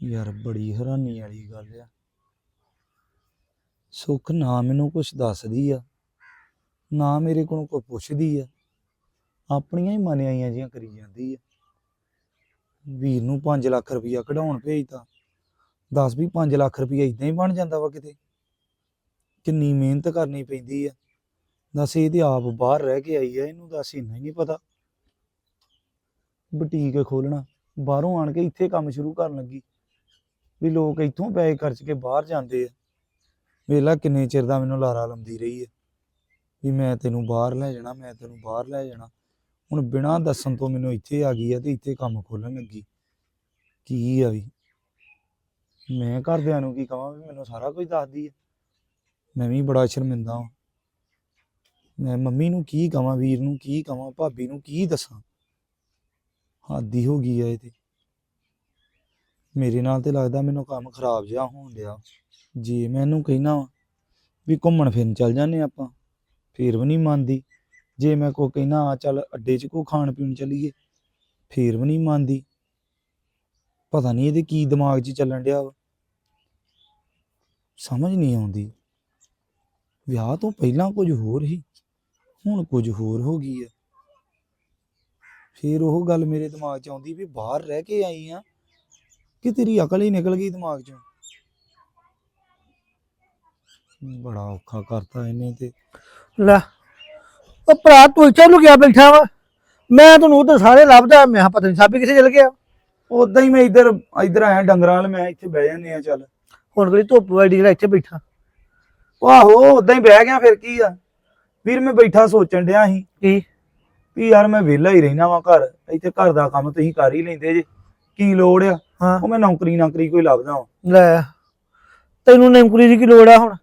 ਯਾਰ ਬੜੀ ਹੈਰਾਨੀ ਵਾਲੀ ਗੱਲ ਆ। ਸੁੱਖ ਨਾ ਮੈਨੂੰ ਕੁਛ ਦੱਸਦੀ ਆ, ਨਾ ਮੇਰੇ ਕੋਲੋਂ ਕੋਈ ਪੁੱਛਦੀ ਆ। ਆਪਣੀਆਂ ਹੀ ਮਨ ਆਈਆਂ ਜੀਆਂ ਕਰੀ ਜਾਂਦੀ ਆ। ਵੀਰ ਨੂੰ 5 ਲੱਖ ਰੁਪਈਆ ਕਢਾਉਣ ਭੇਜਤਾ। ਦੱਸ ਵੀ 5 ਲੱਖ ਰੁਪਈਆ ਇਦਾਂ ਹੀ ਬਣ ਜਾਂਦਾ ਵਾ ਕਿਤੇ। ਕਿੰਨੀ ਮਿਹਨਤ ਕਰਨੀ ਪੈਂਦੀ ਆ। ਦੱਸ ਇਹ ਤੇ ਆਪ ਬਾਹਰ ਰਹਿ ਕੇ ਆਈ ਆ, ਇਹਨੂੰ ਦੱਸ ਇੰਨਾ ਹੀ ਨਹੀਂ ਪਤਾ। ਬੁਟੀਕ ਖੋਲਣਾ, ਬਾਹਰੋਂ ਆਣ ਕੇ ਇੱਥੇ ਕੰਮ ਸ਼ੁਰੂ ਕਰਨ ਲੱਗੀ। ਵੀ ਲੋਕ ਇੱਥੋਂ ਪੈਸੇ ਖਰਚ ਕੇ ਬਾਹਰ ਜਾਂਦੇ ਆ। ਵੇਲਾ ਕਿੰਨੇ ਚਿਰ ਦਾ ਮੈਨੂੰ ਲਾਰਾ ਲੰਦੀ ਰਹੀ ਹੈ ਵੀ ਮੈਂ ਤੈਨੂੰ ਬਾਹਰ ਲੈ ਜਾਣਾ, ਮੈਂ ਤੈਨੂੰ ਬਾਹਰ ਲੈ ਜਾਣਾ। ਹੁਣ ਬਿਨਾਂ ਦੱਸਣ ਤੋਂ ਮੈਨੂੰ ਇੱਥੇ ਆ ਗਈ ਆ ਤੇ ਇੱਥੇ ਕੰਮ ਖੋਲਣ ਲੱਗੀ। ਕੀ ਆ ਵੀ? ਮੈਂ ਘਰਦਿਆਂ ਨੂੰ ਕੀ ਕਹਾਂ ਵੀ ਮੈਨੂੰ ਸਾਰਾ ਕੁਝ ਦੱਸਦੀ ਆ। ਮੈਂ ਵੀ ਬੜਾ ਸ਼ਰਮਿੰਦਾ ਹਾਂ ਮੈਂ ਮੰਮੀ ਨੂੰ ਕੀ ਕਹਾਂ ਵੀਰ ਨੂੰ ਕੀ ਕਹਾਂ ਭਾਬੀ ਨੂੰ ਕੀ ਦੱਸਾਂ? ਹੱਦ ਹੋ ਗਈ ਆ ਇਹ ਤੇ। ਮੇਰੇ ਨਾਲ ਤੇ ਲੱਗਦਾ ਮੈਨੂੰ ਕੰਮ ਖਰਾਬ ਜਿਹਾ ਹੋਣ ਡਿਆ। ਜੇ ਮੈਂ ਇਹਨੂੰ ਕਹਿਣਾ ਵਾ ਵੀ ਘੁੰਮਣ ਫਿਰਨ ਚੱਲ ਜਾਂਦੇ ਆਪਾਂ, ਫੇਰ ਵੀ ਨਹੀਂ ਮੰਨਦੀ। ਜੇ ਮੈਂ ਕੋ ਕਹਿਣਾ, ਆ ਚੱਲ ਅੱਡੇ 'ਚ ਕੋ ਖਾਣ ਪੀਣ ਚੱਲੀਏ ਫੇਰ ਵੀ ਨਹੀਂ ਮੰਨਦੀ। ਪਤਾ ਨਹੀਂ ਇਹਦੇ ਕੀ ਦਿਮਾਗ 'ਚ ਚੱਲਣ ਡਿਆ ਵਾ। ਸਮਝ ਨਹੀਂ ਆਉਂਦੀ। ਵਿਆਹ ਤੋਂ ਪਹਿਲਾਂ ਕੁਝ ਹੋਰ ਹੀ ਹੁਣ ਕੁਝ ਹੋਰ ਹੋ ਗਈ ਹੈ ਫੇਰ ਉਹ ਗੱਲ ਮੇਰੇ ਦਿਮਾਗ 'ਚ ਆਉਂਦੀ ਵੀ ਬਾਹਰ ਰਹਿ ਕੇ ਆਈ ਆ। ਕਿ ਤੇਰੀ ਅਕਲ ਹੀ ਨਿਕਲ ਗਈ ਦਿਮਾਗ 'ਚੋਂ? ਬੜਾ ਔਖਾ ਕਰਤਾ ਇਹਨੇ ਤੇ। ਲੈ ਉਹ ਭਰਾ ਤੂੰ ਇੱਥੇ ਲੁਕਿਆ ਬੈਠਾ ਵਾ। ਮੈਂ ਤੈਨੂੰ ਉਧਰ ਸਾਰੇ ਲੱਭਦਾ ਮੈਂ ਕਿਹਾ ਪਤਾ ਨਹੀਂ ਸਾਬੀ ਕਿੱਥੇ ਚਲ ਗਿਆ। ਉਦਾਂ ਹੀ ਮੈਂ ਇੱਧਰ ਇੱਧਰ ਆਇਆ ਡੰਗਰਾਂ ਵਾਲ ਮੈਂ ਇੱਥੇ ਬਹਿ ਜਾਂਦੇ ਆ ਚੱਲ। ਹੁਣ ਕਿਹੜੀ ਧੁੱਪ ਵਾੜੀ ਜਿਹੜਾ ਇੱਥੇ ਬੈਠਾ। ਆਹੋ ਉਦਾਂ ਹੀ ਬਹਿ ਗਿਆ ਫਿਰ ਕੀ ਆ? ਵੀਰ ਮੈਂ ਬੈਠਾ ਸੋਚਣ ਡਿਆ ਸੀ। ਕੀ? ਵੀ ਯਾਰ ਮੈਂ ਵਿਹਲਾ ਹੀ ਰਹਿਣਾ ਵਾਂ ਘਰ ਇੱਥੇ ਘਰ ਦਾ ਕੰਮ ਤੁਸੀਂ ਕਰ ਹੀ ਲੈਂਦੇ ਜੇ। ਕੀ ਲੋੜ ਆ? ਹਾਂ। ਉਹ ਮੈਂ ਨੌਕਰੀ ਨਾਕਰੀ ਕੋਈ ਲੱਭਦਾ ਵਾਂ। ਲੈ ਤੈਨੂੰ ਨੌਕਰੀ ਦੀ ਕੀ ਲੋੜ ਆ ਹੁਣ?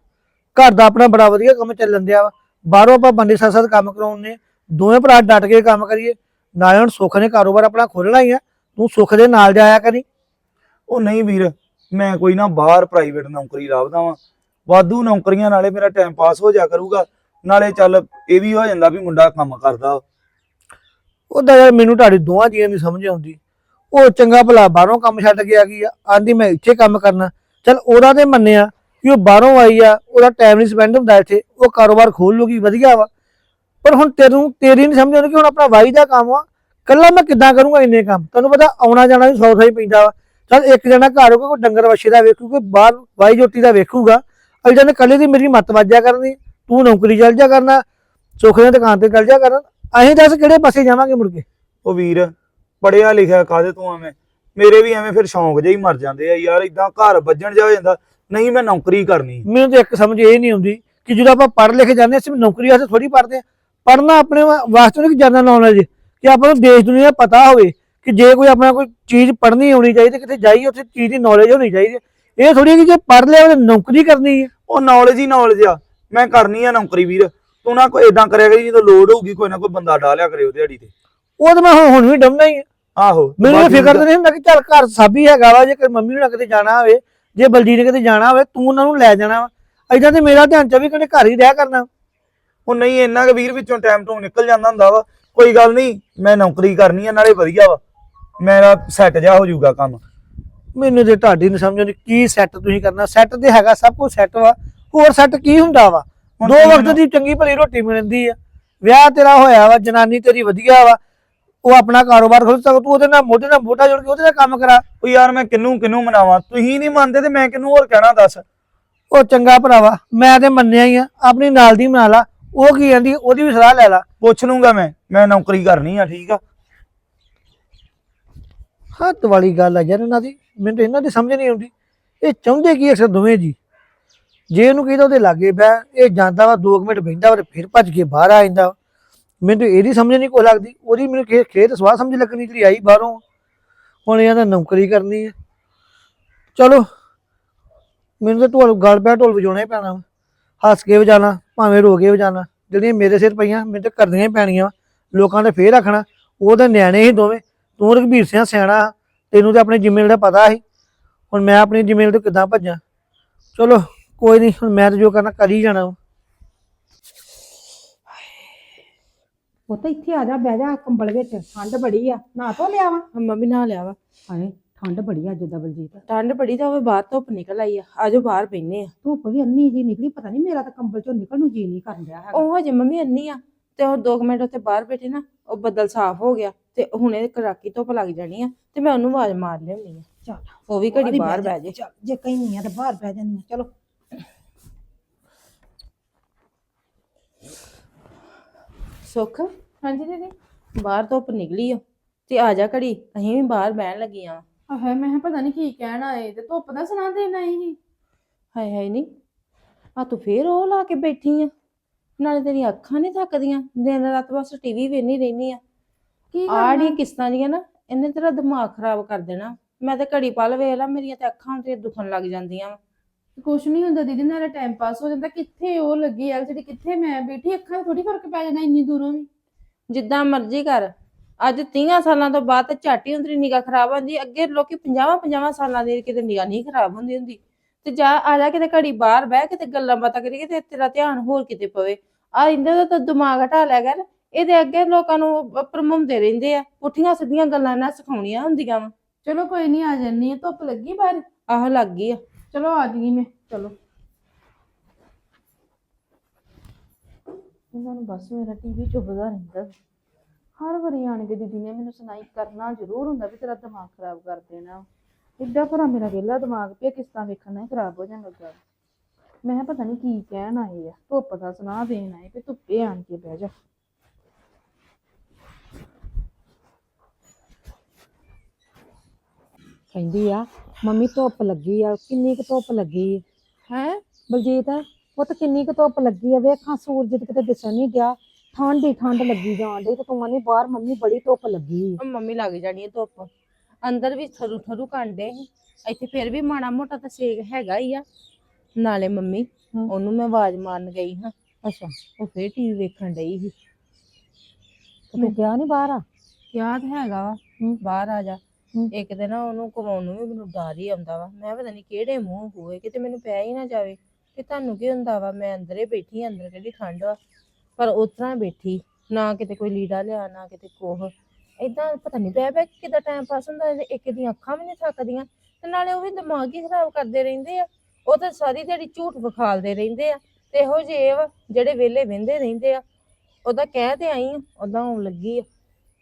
ਘਰ ਦਾ ਆਪਣਾ ਬੜਾ ਵਧੀਆ ਕੰਮ ਚੱਲਣ ਦਿਆ ਵਾ। ਬਾਹਰੋਂ ਆਪਾਂ ਬੰਦੇ ਸਾਥ ਸਾਥ ਕੰਮ ਕਰਾਉਣੇ ਦੋਵੇਂ ਭਰਾ ਡਟ ਕੇ ਕੰਮ ਕਰੀਏ। ਨਾਲੇ ਹੁਣ ਸੁੱਖ ਨੇ ਕਾਰੋਬਾਰ ਆਪਣਾ ਖੋਲਣਾ ਹੀ ਆ। ਤੂੰ ਸੁੱਖ ਦੇ ਨਾਲ ਜਾਇਆ ਕਰੀ। ਉਹ ਨਹੀਂ ਵੀਰ ਮੈਂ ਕੋਈ ਨਾ ਬਾਹਰ ਪ੍ਰਾਈਵੇਟ ਨੌਕਰੀ ਲੱਭਦਾ ਵਾਂ। ਵਾਧੂ ਨੌਕਰੀਆਂ ਨਾਲੇ ਮੇਰਾ ਟਾਈਮ ਪਾਸ ਹੋ ਜਾ ਕਰੂਗਾ। ਨਾਲੇ ਚੱਲ ਇਹ ਵੀ ਹੋ ਜਾਂਦਾ ਵੀ ਮੁੰਡਾ ਕੰਮ ਕਰਦਾ ਉਹਦਾ ਯਾਰ ਮੈਨੂੰ ਤੁਹਾਡੀ ਦੋਵਾਂ ਜੀਆਂ ਦੀ ਸਮਝ ਆਉਂਦੀ। ਉਹ ਚੰਗਾ ਭਲਾ ਬਾਹਰੋਂ ਕੰਮ ਛੱਡ ਕੇ ਆ ਗਈ ਆ, ਆਂਦੀ ਮੈਂ ਇੱਥੇ ਕੰਮ ਕਰਨਾ। ਚਲ ਉਹਦਾ ਤੇ ਮੰਨਿਆ ਕਿ ਉਹ ਬਾਹਰੋਂ ਆਈ ਆ, ਉਹਦਾ ਟਾਈਮ ਨਹੀਂ ਸਪੈਂਡ ਹੁੰਦਾ ਇੱਥੇ, ਉਹ ਕਾਰੋਬਾਰ ਖੋਲ ਲੂਗੀ ਵਧੀਆ ਵਾ। ਪਰ ਹੁਣ ਤੈਨੂੰ, ਤੇਰੀ ਨਹੀਂ ਸਮਝ ਆਉਂਦੀ ਕਿ ਹੁਣ ਆਪਣਾ ਵਾਈ ਦਾ ਕੰਮ ਆ, ਕੱਲਾ ਮੈਂ ਕਿੱਦਾਂ ਕਰੂੰਗਾ ਇੰਨੇ ਕੰਮ? ਤੈਨੂੰ ਪਤਾ ਆਉਣਾ ਜਾਣਾ ਵੀ ਸੌ ਸੌ ਹੀ ਪੈਂਦਾ ਵਾ। ਚਲ ਇੱਕ ਜਣਾ ਘਰ ਹੋਊਗਾ, ਕੋਈ ਡੰਗਰ ਵੱਛੇ ਦਾ ਵੇਖੂ, ਕੋਈ ਬਾਹਰ ਵਾਈ ਜੋਟੀ ਦਾ ਵੇਖੂਗਾ। ਅਜਾ ਨੇ ਕੱਲੇ ਦੀ ਮੇਰੀ ਮੱਤ ਵਾਜਿਆ ਕਰਨੀ, ਤੂੰ ਨੌਕਰੀ ਚੱਲ ਜਾ ਕਰਨਾ, ਸੁੱਖ ਦੀ ਦੁਕਾਨ ਤੇ ਚੱਲ ਜਾ ਕਰਨਾ। ਅਸੀਂ ਦੱਸ ਕਿਹੜੇ ਪਾਸੇ ਜਾਵਾਂਗੇ ਮੁੜ ਕੇ? ਉਹ ਵੀਰ ਪੜਿਆ ਲਿਖਿਆ ਕਾਹਦੇ ਤੋਂ ਐਵੇਂ? ਮੇਰੇ ਵੀ ਐਵੇਂ ਫਿਰ ਸ਼ੌਂਕ ਜਿਹੇ ਹੀ ਮਰ ਜਾਂਦੇ ਆ ਯਾਰ ਇਦਾਂ ਘਰ ਵੱਜਣ ਜਾ ਹੋ ਜਾਂਦਾ ਨਹੀਂ ਮੈਂ ਨੌਕਰੀ ਕਰਨੀ। ਮੈਨੂੰ ਤਾਂ ਇੱਕ ਸਮਝ ਇਹ ਨਹੀਂ ਆਉਂਦੀ ਕਿ ਜਦੋਂ ਆਪਾਂ ਪੜ੍ਹ ਲਿਖ ਜਾਂਦੇ ਅਸੀਂ ਨੌਕਰੀ ਵਾਸਤੇ ਥੋੜੀ ਪੜ੍ਹਦੇ ਆ ਪੜ੍ਹਨਾ ਆਪਣੇ ਵਾਸਤੇ ਨਹੀਂ ਜਨਰਲ ਨੌਲੇਜ ਕਿ ਆਪਾਂ ਨੂੰ ਦੇਸ਼ ਦੁਨੀਆ ਦਾ ਪਤਾ ਹੋਵੇ ਕਿ ਜੇ ਕੋਈ ਆਪਣਾ ਕੋਈ ਚੀਜ਼ ਪੜ੍ਹਨੀ ਹੋਣੀ ਚਾਹੀਦੀ ਕਿਤੇ ਜਾਈਏ ਉੱਥੇ ਚੀਜ਼ ਦੀ ਨੌਲੇਜ ਹੋਣੀ ਚਾਹੀਦੀ ਇਹ ਥੋੜੀ ਕਿ ਜੇ ਪੜ੍ਹ ਲਿਆ ਉਹਨੇ ਨੌਕਰੀ ਕਰਨੀ ਹੈ। ਉਹ ਨੌਲੇਜ ਹੀ ਨੌਲੇਜ ਆ। ਮੈਂ ਕਰਨੀ ਆ ਨੌਕਰੀ ਵੀਰ। ਤੂੰ ਨਾ ਕੋਈ ਇਦਾਂ ਕਰਿਆ ਕਰੀ ਜਦੋਂ ਲੋੜ ਹੋਊਗੀ ਕੋਈ ਨਾ ਕੋਈ ਬੰਦਾ ਡਾਲਿਆ ਕਰੇ ਉਹ ਦਿਹਾੜੀ ਤੇ। ਉਹ ਤਾਂ ਮੈਂ ਹੁਣ ਹੁਣ ਵੀ ਡੰਮਣਾ ਹੀ ਆ। ਆਹੋ ਮੈਨੂੰ ਇਹ ਫਿਕਰ ਤਾਂ ਨਹੀਂ ਹੁੰਦਾ ਕਿ ਚੱਲ ਘਰ ਸਾਬੀ ਹੈਗਾ ਵਾ ਜੇ ਮੰਮੀ ਨੂੰ ਕਿਤੇ ਜਾਣਾ ਹੋਵੇ ਜੇ ਬਲਜੀਤ ਨੇ ਕਿਤੇ ਜਾਣਾ ਹੋਵੇ ਤੂੰ ਉਹਨਾਂ ਨੂੰ ਲੈ ਜਾਣਾ ਵਾ। ਏਦਾਂ ਤੇ ਮੇਰਾ ਧਿਆਨ 24 ਘੰਟੇ ਘਰ ਹੀ ਰਿਹਾ ਕਰਨਾ। ਉਹ ਨਹੀਂ ਇੰਨਾ ਕਿ ਵੀਰ ਵਿੱਚੋਂ ਟਾਈਮ ਤੋਂ ਨਿਕਲ ਜਾਂਦਾ ਹੁੰਦਾ ਵਾ। ਕੋਈ ਗੱਲ ਨਹੀਂ ਮੈਂ ਨੌਕਰੀ ਕਰਨੀ ਆ ਨਾਲੇ ਵਧੀਆ ਵਾ। ਮੇਰਾ ਸੈੱਟ ਜਾ ਹੋ ਜਾਊਗਾ ਕੰਮ। ਮੈਨੂੰ ਤੇ ਤੁਹਾਡੀ ਨਹੀਂ ਸਮਝ ਆਉਂਦੀ ਕੀ ਸੈੱਟ ਤੁਸੀਂ ਕਰਨਾ। ਸੈੱਟ ਤੇ ਹੈਗਾ ਸਭ ਕੁਝ ਸੈੱਟ ਵਾ। ਹੋਰ ਸੈੱਟ ਕੀ ਹੁੰਦਾ ਵਾ? ਦੋ ਵਕਤ ਦੀ ਚੰਗੀ ਭਲੀ ਰੋਟੀ ਮਿਲਦੀ ਆ। ਵਿਆਹ ਤੇਰਾ ਹੋਇਆ ਵਾ ਜਨਾਨੀ ਤੇਰੀ ਵਧੀਆ ਵਾ। ਉਹ ਆਪਣਾ ਕਾਰੋਬਾਰ ਖੋਲ ਸਕਦਾ ਤੂੰ ਉਹਦੇ ਨਾਲ ਮੋਢੇ ਨਾਲ ਮੋਢਾ ਜੋੜ ਕੇ ਉਹਦੇ ਨਾਲ ਕੰਮ ਕਰਾ। ਉਹ ਯਾਰ ਮੈਂ ਕਿੰਨੂੰ ਕਿੰਨੂੰ ਮਨਾਵਾਂ? ਤੁਸੀਂ ਨਹੀਂ ਮੰਨਦੇ ਤੇ ਮੈਂ ਕਿੰਨੂੰ ਹੋਰ ਕਹਿਣਾ ਦੱਸ? ਉਹ ਚੰਗਾ ਭਰਾਵਾ ਮੈਂ ਤੇ ਮੰਨਿਆ ਹੀ ਆ ਆਪਣੀ ਨਾਲ ਦੀ ਬਣਾ ਲਾ। ਉਹ ਕੀ ਕਹਿੰਦੀ ਉਹਦੀ ਵੀ ਸਲਾਹ ਲੈ ਲਾ। ਪੁੱਛ ਲੂੰਗਾ ਮੈਂ ਮੈਂ ਨੌਕਰੀ ਕਰਨੀ ਆ ਠੀਕ ਆ? ਹੱਥ ਵਾਲੀ ਗੱਲ ਆ ਯਾਰ ਇਹਨਾਂ ਦੀ ਮੈਨੂੰ ਤਾਂ ਇਹਨਾਂ ਦੀ ਸਮਝ ਨਹੀਂ ਆਉਂਦੀ। ਇਹ ਚਾਹੁੰਦੇ ਕੀ ਅਕਸਰ ਦੋਵੇਂ ਜੀ? ਜੇ ਇਹਨੂੰ ਕਹਿੰਦਾ ਉਹਦੇ ਲਾਗੇ ਬਹਿ ਇਹ ਜਾਂਦਾ ਵਾ 2 ਮਿੰਟ ਬਹਿੰਦਾ ਵਾ ਤੇ ਫਿਰ ਭੱਜ ਕੇ ਬਾਹਰ ਆ ਜਾਂਦਾ। ਮੈਨੂੰ ਇਹਦੀ ਸਮਝ ਨਹੀਂ ਕੋਈ ਲੱਗਦੀ। ਉਹਦੀ ਮੈਨੂੰ ਖੇ, ਖੇਤ ਸਵਾਹ ਸਮਝ ਲੱਗਣੀ ਜਿਹੜੀ ਆਈ ਬਾਹਰੋਂ। ਹੁਣ ਇਹਨਾਂ ਦਾ ਨੌਕਰੀ ਕਰਨੀ ਹੈ। ਚਲੋ, ਮੈਨੂੰ ਤਾਂ ਢੋਲ, ਗਲ ਪਿਆ, ਢੋਲ ਵਜਾਉਣਾ ਹੀ ਪੈਣਾ। ਵਾ ਹੱਸ ਕੇ ਵਜਾਣਾ, ਭਾਵੇਂ ਰੋ ਕੇ ਵਜਾਣਾ। ਜਿਹੜੀਆਂ ਮੇਰੇ ਸਿਰ ਪਈਆਂ, ਮੈਨੂੰ ਤਾਂ ਕਰਦੀਆਂ ਹੀ ਪੈਣੀਆਂ। ਵਾ ਲੋਕਾਂ ਨੇ ਫੇਰ ਰੱਖਣਾ ਉਹ ਤਾਂ ਨਿਆਣੇ ਹੀ ਦੋਵੇਂ। ਤੂੰ ਰਘਬੀਰ ਸਿੰਘ ਸਿਆਣਾ ਤੈਨੂੰ ਤੇ ਆਪਣੇ ਜ਼ਿੰਮੇਵਾਰੀ ਦਾ ਪਤਾ ਸੀ। ਹੁਣ ਮੈਂ ਆਪਣੀ ਜ਼ਿੰਮੇਵਾਰੀ ਤੋਂ ਕਿੱਦਾਂ ਭੱਜਾਂ? ਚਲੋ, ਕੋਈ ਨਹੀਂ, ਹੁਣ ਮੈਂ ਤਾਂ ਜੋ ਕਰਨਾ, ਕਰ ਹੀ ਜਾਣਾ ਪੁੱਤ ਇੱਥੇ ਆ ਜਾ ਬਹਿ ਜਾ ਕੰਬਲ ਵਿੱਚ। ਠੰਡ ਬੜੀ ਆ। ਨਾ ਧੋ ਲਿਆ ਵਾ? ਮੰਮੀ ਨਾਲ ਲਿਆ ਵਾ। ਹਾਏ ਠੰਡ ਬੜੀ ਆ ਅੱਜ ਦਾ ਬਲਜੀਤ। ਠੰਡ ਬੜੀ ਤਾਂ ਹੋਵੇ ਬਾਹਰ ਧੁੱਪ ਨਿਕਲ ਆਈ ਆ। ਆਜੋ ਬਾਹਰ ਬੈਨੇ ਆ। ਧੁੱਪ ਵੀ ਅੰਨੀ ਜੀ ਨਿਕਲੀ ਪਤਾ ਨਹੀਂ ਮੇਰਾ ਤਾਂ ਕੰਬਲ ਚੋਂ ਨਿਕਲ ਨੂੰ ਜੀ ਨਹੀਂ ਕਰਨ ਰਿਹਾ ਹੈਗਾ। ਉਹ ਹਜੇ ਮੰਮੀ ਅੰਨੀ ਆ ਤੇ ਉਹ 2 ਮਿੰਟ ਉੱਥੇ ਬਾਹਰ ਬੈਠੇ ਨਾ ਉਹ ਬੱਦਲ ਸਾਫ਼ ਹੋ ਗਿਆ ਤੇ ਹੁਣੇ ਕੜਾਕੀ ਧੁੱਪ ਲੱਗ ਜਾਣੀ ਆ ਤੇ ਮੈਂ ਉਹਨੂੰ ਆਵਾਜ਼ ਮਾਰ ਲਿਆਉਣੀ ਆ। ਚੱਲ ਉਹ ਵੀ ਘੜੀ ਬਾਹਰ ਬਹਿ ਜੇ। ਚੱਲ ਜੇ ਕਹੀਂ ਨਹੀਂ ਆ ਤਾਂ ਬਾਹਰ ਬਹਿ ਜਾਂਦੀ ਆ। ਚਲੋ। ਸੁੱਖ? ਹਾਂਜੀ ਦੀਦੀ। ਬਾਹਰ ਧੁੱਪ ਨਿਕਲੀ ਆ ਤੇ ਆ ਜਾ ਘੜੀ ਅਸੀਂ ਵੀ ਬਾਹਰ ਬਹਿਣ ਲੱਗੀਆਂ ਆਹੇ ਮੈਂ ਕਿਹਾ ਪਤਾ ਨਹੀਂ ਕੀ ਕਹਿਣ ਆਏ ਤੇ ਧੁੱਪ ਦਾ ਸੁਣਾ ਦੇਣਾ ਹੀ। ਹਾਏ ਹਾਏ ਨਹੀਂ ਆ ਤੂੰ ਫੇਰ ਉਹ ਲਾ ਕੇ ਬੈਠੀ ਆ। ਨਾਲੇ ਤੇਰੀਆਂ ਅੱਖਾਂ ਨਹੀਂ ਥੱਕਦੀਆਂ ਦਿਨ ਰਾਤ ਬਸ ਟੀਵੀ ਵੇਖਣੀ ਰਹਿਨੀ ਆ। ਕੀ ਆੜੀ ਕਿਸ਼ਤਾਂ ਦੀਆਂ ਨਾ ਇਹਨੇ ਤੇਰਾ ਦਿਮਾਗ ਖਰਾਬ ਕਰ ਦੇਣਾ। ਮੈਂ ਤੇ ਘੜੀ ਪਲ ਵੇਖ ਲਾ ਮੇਰੀਆਂ ਤੇ ਅੱਖਾਂ ਤੇ ਦੁਖਣ ਲੱਗ ਜਾਂਦੀਆਂ ਵਾਂ। ਕੁਛ ਨਹੀਂ ਹੁੰਦਾ ਦੀਦੀ ਨਾਲੇ ਟਾਈਮ ਪਾਸ ਹੋ ਜਾਂਦਾ। ਕਿੱਥੇ ਉਹ ਲੱਗੀ ਐਲਸੀਡੀ ਕਿੱਥੇ ਮੈਂ ਬੈਠੀ ਅੱਖਾਂ ਥੋੜੀ ਫ਼ਰਕ ਪੈ ਜਾਣਾ ਇੰਨੀ ਦੂਰੋਂ ਵੀ। ਜਿੱਦਾਂ ਮਰਜ਼ੀ ਕਰ। ਅੱਜ 30 ਸਾਲਾਂ ਤੋਂ ਬਾਅਦ ਤੇ ਝਾਟੀ ਹੁੰਦੀ ਨਿਗਾ ਖਰਾਬ ਹੁੰਦੀ। ਅੱਗੇ ਲੋਕੀ 50 50 ਸਾਲਾਂ ਦੇ ਕਿਤੇ ਨਿਗਾ ਨਹੀਂ ਖਰਾਬ ਹੁੰਦੀ ਹੁੰਦੀ। ਤੇ ਜਾ ਆ ਜਾ ਕਿਤੇ ਘੜੀ ਬਾਹਰ ਬਹਿ ਕਿਤੇ ਗੱਲਾਂ ਬਾਤਾਂ ਕਰੀਏ ਤੇ ਤੇਰਾ ਧਿਆਨ ਹੋਰ ਕਿਤੇ ਪਵੇ। ਆ ਇੰਦੇ ਦਾ ਤਾਂ ਦਿਮਾਗ ਹਟਾ ਲਿਆ ਕਰ। ਇਹਦੇ ਅੱਗੇ ਲੋਕਾਂ ਨੂੰ ਭਰਮਾਉਂਦੇ ਰਹਿੰਦੇ ਆ। ਪੁੱਠੀਆਂ ਸਿੱਧੀਆਂ ਗੱਲਾਂ ਨਾ ਸਿਖਾਉਣੀਆਂ ਹੁੰਦੀਆਂ ਵਾ। ਚਲੋ ਕੋਈ ਨਹੀਂ ਆ ਜੰਨੀ ਆ। ਧੁੱਪ ਲੱਗੀ ਬਾਹਰ? ਆਹ ਲੱਗ ਗਈ ਆ। ਚਲੋ ਆ ਗਈ ਮੈਂ। ਚਲੋ। ਇਹਨਾਂ ਨੂੰ ਬਸ ਮੇਰਾ ਟੀਵੀ ਚੁੱਭਦਾ ਰਹਿੰਦਾ। ਹਰ ਵਾਰੀ ਆਣ ਕੇ ਦੀਦੀ ਨੇ ਮੈਨੂੰ ਸੁਣਾਈ ਕਰਨਾ ਜ਼ਰੂਰ ਹੁੰਦਾ ਵੀ ਤੇਰਾ ਦਿਮਾਗ ਖਰਾਬ ਕਰ ਦੇਣਾ। ਇੱਡਾ ਭਰਾ ਮੇਰਾ ਵਿਹਲਾ ਦਿਮਾਗ ਪਿਆ, ਕਿਸ਼ਤਾਂ ਵੇਖਣ ਨਾਲ ਖਰਾਬ ਹੋ ਜਾਣ ਲੱਗਾ। ਮੈਂ ਕਿਹਾ ਪਤਾ ਨਹੀਂ ਕੀ ਕਹਿਣ ਆਏ ਆ, ਧੁੱਪ ਦਾ ਸੁਣਾ ਦੇਣ ਆਏ ਵੀ ਧੁੱਪੇ ਆਣ ਕੇ ਬਹਿ ਜਾ। ਕਹਿੰਦੀ ਆ, ਮੰਮੀ ਧੁੱਪ ਲੱਗੀ ਆ, ਕਿੰਨੀ ਕੁ ਧੁੱਪ ਲੱਗੀ ਹੈ ਹੈ, ਬਲਜੀਤ? ਉਹ ਤਾਂ ਕਿੰਨੀ ਕੁ ਧੁੱਪ ਲੱਗੀ ਆ ਵੇਖਾਂ ਸੂਰਜ ਤੇ ਕਿਤੇ ਦਿਸਣ ਨਹੀਂ ਡਿਆ। ਠੰਡ ਹੀ ਠੰਡ ਲੱਗੀ ਜਾਣ ਡਈ ਤੇ ਤੂੰ ਆਨੀ ਬਾਹਰ ਮੰਮੀ ਬੜੀ ਧੁੱਪ ਲੱਗੀ। ਮੰਮੀ ਲੱਗ ਜਾਣੀ ਹੈ ਧੁੱਪ। ਅੰਦਰ ਵੀ ਥਰੂ ਥਰੂ ਕਾਂਡੇ ਇੱਥੇ ਫਿਰ ਵੀ ਮਾੜਾ ਮੋਟਾ ਤਾਂ ਸੇਕ ਹੈਗਾ ਹੀ ਆ। ਨਾਲੇ ਮੰਮੀ। ਉਹਨੂੰ ਮੈਂ ਆਵਾਜ਼ ਮਾਰਨ ਗਈ ਹਾਂ। ਅੱਛਾ। ਉਹ ਫੇਰ ਟੀਵੀ ਵੇਖਣ ਡਈ ਸੀ। ਤੇ ਤੂੰ ਗਿਆ ਨਹੀਂ ਬਾਹਰ? ਆ ਕਿਹਾ ਤਾਂ ਹੈਗਾ ਵਾ। ਬਾਹਰ ਆ ਜਾ। ਇੱਕ ਦਿਨ ਨਾ ਉਹਨੂੰ ਕਮਾਉਣ ਨੂੰ ਵੀ ਮੈਨੂੰ ਡਰ ਹੀ ਆਉਂਦਾ ਵਾ। ਮੈਂ ਪਤਾ ਨਹੀਂ ਕਿਹੜੇ ਮੂੰਹ ਹੋਏ ਕਿਤੇ ਮੈਨੂੰ ਪੈ ਹੀ ਨਾ ਜਾਵੇ। ਕਿ ਤੁਹਾਨੂੰ ਕੀ ਹੁੰਦਾ ਵਾ, ਮੈਂ ਅੰਦਰੇ ਬੈਠੀ ਅੰਦਰ ਕਿਹੜੀ ਠੰਡ ਵਾ, ਪਰ ਉਸ ਤਰ੍ਹਾਂ ਬੈਠੀ, ਨਾ ਕਿਤੇ ਕੋਈ ਲੀੜਾ ਲਿਆ, ਨਾ ਕਿਤੇ ਕੋਹ ਏਦਾਂ ਪਤਾ ਨਹੀਂ ਪਿਆ ਪਿਆ ਕਿਦਾਂ ਟਾਈਮ ਪਾਸ ਹੁੰਦਾ ਇੱਕ ਦੀਆਂ ਅੱਖਾਂ ਵੀ ਨਹੀਂ ਥੱਕਦੀਆਂ, ਤੇ ਨਾਲੇ ਉਹ ਵੀ ਦਿਮਾਗ ਹੀ ਖਰਾਬ ਕਰਦੇ ਰਹਿੰਦੇ ਆ। ਉਹ ਤਾਂ ਸਾਰੀ ਦਿਹਾੜੀ ਝੂਠ ਵਿਖਾਲਦੇ ਰਹਿੰਦੇ ਆ, ਤੇ ਇਹੋ ਜਿਹੇ ਵਾ ਜਿਹੜੇ ਵਿਹਲੇ ਵਹਿੰਦੇ ਰਹਿੰਦੇ ਆ। ਉਹਦਾ ਕਹਿ ਤੇ ਆਈ ਆ ਉਦਾਂ ਆਉਣ ਲੱਗੀ ਆ।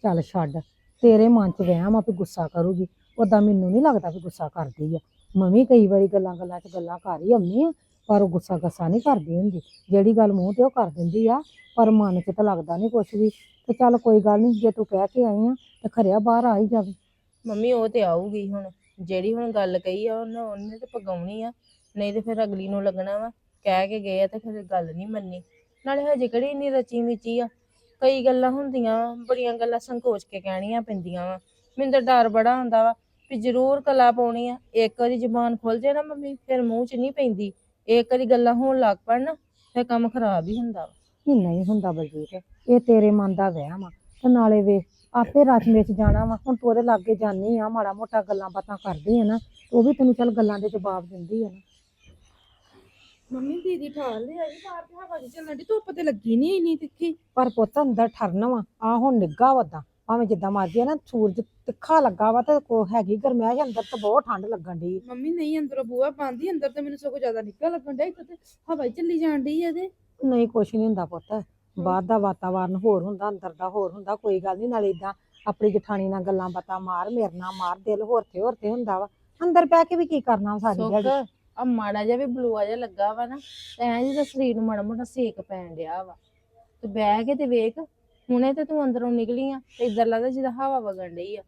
ਚੱਲ ਛੱਡ, ਤੇਰੇ ਮਨ 'ਚ ਵਹਿਮ ਆ ਵੀ ਗੁੱਸਾ ਕਰੂਗੀ ਉਦਾਂ ਮੈਨੂੰ ਨਹੀਂ ਲੱਗਦਾ ਵੀ ਗੁੱਸਾ ਕਰਦੀ ਆ। ਮੰਮੀ ਕਈ ਵਾਰੀ ਗੱਲਾਂ ਗੱਲਾਂ 'ਚ ਗੱਲਾਂ ਕਰ ਹੀ ਆਉਂਦੀ ਆ ਪਰ ਉਹ ਗੁੱਸਾ ਗੱਸਾ ਨਹੀਂ ਕਰਦੀ ਹੁੰਦੀ। ਜਿਹੜੀ ਗੱਲ ਮੂੰਹ ਤੇ ਉਹ ਕਰ ਦਿੰਦੀ ਆ ਪਰ ਮਨ 'ਚ ਤਾਂ ਲੱਗਦਾ ਨਹੀਂ ਕੁਛ ਵੀ। ਤੇ ਚੱਲ ਕੋਈ ਗੱਲ ਨਹੀਂ ਜੇ ਤੂੰ ਕਹਿ ਕੇ ਆਈ ਆ ਤੇ ਖਰਿਆ ਬਾਹਰ ਆ ਹੀ ਜਾਵੇ। ਮੰਮੀ ਉਹ ਤੇ ਆਊਗੀ ਹੁਣ। ਜਿਹੜੀ ਹੁਣ ਗੱਲ ਕਹੀ ਆ ਉਹਨੇ ਉਹਨੇ ਤੇ ਪਗਾਉਣੀ ਆ। ਨਹੀਂ ਤੇ ਫਿਰ ਅਗਲੀ ਨੂੰ ਲੱਗਣਾ ਵਾ। ਕਹਿ ਕੇ ਗਏ ਆ ਤੇ ਫਿਰ ਗੱਲ ਨਹੀਂ ਮੰਨੀ। ਨਾਲੇ ਹਜੇ ਕਿਹੜੀ ਇੰਨੀ ਰਚੀ ਮਿਚੀ ਆ। ਕਈ ਗੱਲਾਂ ਹੁੰਦੀਆਂ ਵਾਂ, ਬੜੀਆਂ ਗੱਲਾਂ ਸੰਕੋਚ ਕੇ ਕਹਿਣੀਆਂ ਪੈਂਦੀਆਂ ਵਾ। ਮੈਨੂੰ ਤਾਂ ਡਰ ਬੜਾ ਹੁੰਦਾ ਵਾ ਵੀ ਜ਼ਰੂਰ ਕਲਾ ਪਾਉਣੀ ਆ। ਇੱਕ ਵਾਰੀ ਜ਼ੁਬਾਨ ਖੁੱਲ ਜੇ ਨਾ ਮੰਮੀ ਫਿਰ ਮੂੰਹ 'ਚ ਨਹੀਂ ਪੈਂਦੀ। ਇੱਕ ਵਾਰੀ ਗੱਲਾਂ ਹੋਣ ਲੱਗ ਪੈਣ ਨਾ ਫਿਰ ਕੰਮ ਖਰਾਬ ਹੀ ਹੁੰਦਾ ਵਾ। ਨਹੀਂ ਨਹੀਂ ਹੁੰਦਾ ਬਲਜੀਤ ਇਹ ਤੇਰੇ ਮਨ ਦਾ ਵਹਿਮ ਆ। ਤੇ ਨਾਲੇ ਵੇ ਆਪੇ ਰਚ ਵਿੱਚ ਜਾਣਾ ਵਾ ਹੁਣ ਤੂੰ ਉਹਦੇ ਲਾਗੇ ਜਾਨੀ ਆ ਮਾੜਾ ਮੋਟਾ ਗੱਲਾਂ ਬਾਤਾਂ ਕਰਦੀ ਆ ਨਾ ਉਹ ਵੀ ਤੈਨੂੰ ਚੱਲ ਗੱਲਾਂ ਦੇ ਜਵਾਬ ਦਿੰਦੀ ਆ ਨਾ। ਮੰਮੀ ਦੀਦੀ ਠਾਲ ਲਿਆ ਜੀ ਬਾਹਰ ਤੇ ਹਵਾ ਜੀ ਚੱਲਣ ਦੀ ਧੁੱਪ ਤੇ ਲੱਗੀ ਨਹੀਂ ਇੰਨੀ ਤਿੱਖੀ। ਪਰ ਪੁੱਤ ਅੰਦਰ ਠਰਨ ਵਾ ਆ ਹੁਣ ਨਿੱਗਾ ਵਦਾ ਭਾਵੇਂ ਜਿੱਦਾਂ ਮਰਜ਼ੀ ਆ ਨਾ ਸੂਰਜ ਤਿੱਖਾ ਲੱਗਾ ਵਾ ਤੇ ਕੋ ਹੈਗੀ ਗਰਮੈਸ਼ ਅੰਦਰ ਤਾਂ ਬਹੁਤ ਠੰਡ ਲੱਗਣ ਦੀ ਮੰਮੀ ਨਹੀਂ ਅੰਦਰੋਂ ਬੂਹਾ ਬੰਦ ਹੀ ਅੰਦਰ ਤੇ ਮੈਨੂੰ ਸਗੋਂ ਜ਼ਿਆਦਾ ਨਿਕਲ ਲੱਗਣ ਡਿਆ ਇੱਥੇ ਤੇ ਹਵਾ ਹੀ ਚੱਲੀ ਜਾਣ ਡਈ ਇਹਦੇ ਨਹੀਂ ਕੁਛ ਨਹੀਂ ਹੁੰਦਾ ਪੁੱਤ। ਬਾਹਰ ਦਾ ਵਾਤਾਵਰਨ ਹੋਰ ਹੁੰਦਾ ਅੰਦਰ ਦਾ ਹੋਰ ਹੁੰਦਾ ਕੋਈ ਗੱਲ ਨਹੀਂ ਨਾਲੇ ਇਦਾਂ ਆਪਣੀ ਜਠਾਣੀ ਨਾਲ ਗੱਲਾਂ ਬਾਤਾਂ ਮਾਰ ਮੇਰੇ ਨਾਲ ਮਾਰ ਦਿਲ ਹੋਰ ਤੇ ਹੋਰ ਤੇ ਹੁੰਦਾ ਵਾ। ਅੰਦਰ ਬਹਿ ਕੇ ਵੀ ਕੀ ਕਰਨਾ ਸਾਰੀ ਸੁੱਕ ਦਿਹਾੜੀ? ਆ ਮਾੜਾ ਜਿਹਾ ਵੀ ਬਲੂਆ ਜਿਹਾ ਲੱਗਾ ਵਾ ਨਾ ਐਂ ਜਿਹਦਾ ਸਰੀਰ ਨੂੰ ਮਾੜਾ ਮੋਟਾ ਸੇਕ ਪੈਣ ਡਿਆ ਵਾ। ਤੇ ਬਹਿ ਕੇ ਤੇ ਵੇਖ ਹੁਣੇ ਤੇ ਤੂੰ ਅੰਦਰੋਂ ਨਿਕਲੀ ਆ ਤੇ ਇਧਰ ਲੱਗਦਾ ਜਿੱਦਾਂ ਹਵਾ ਵਗਣ ਡਈ ਆ।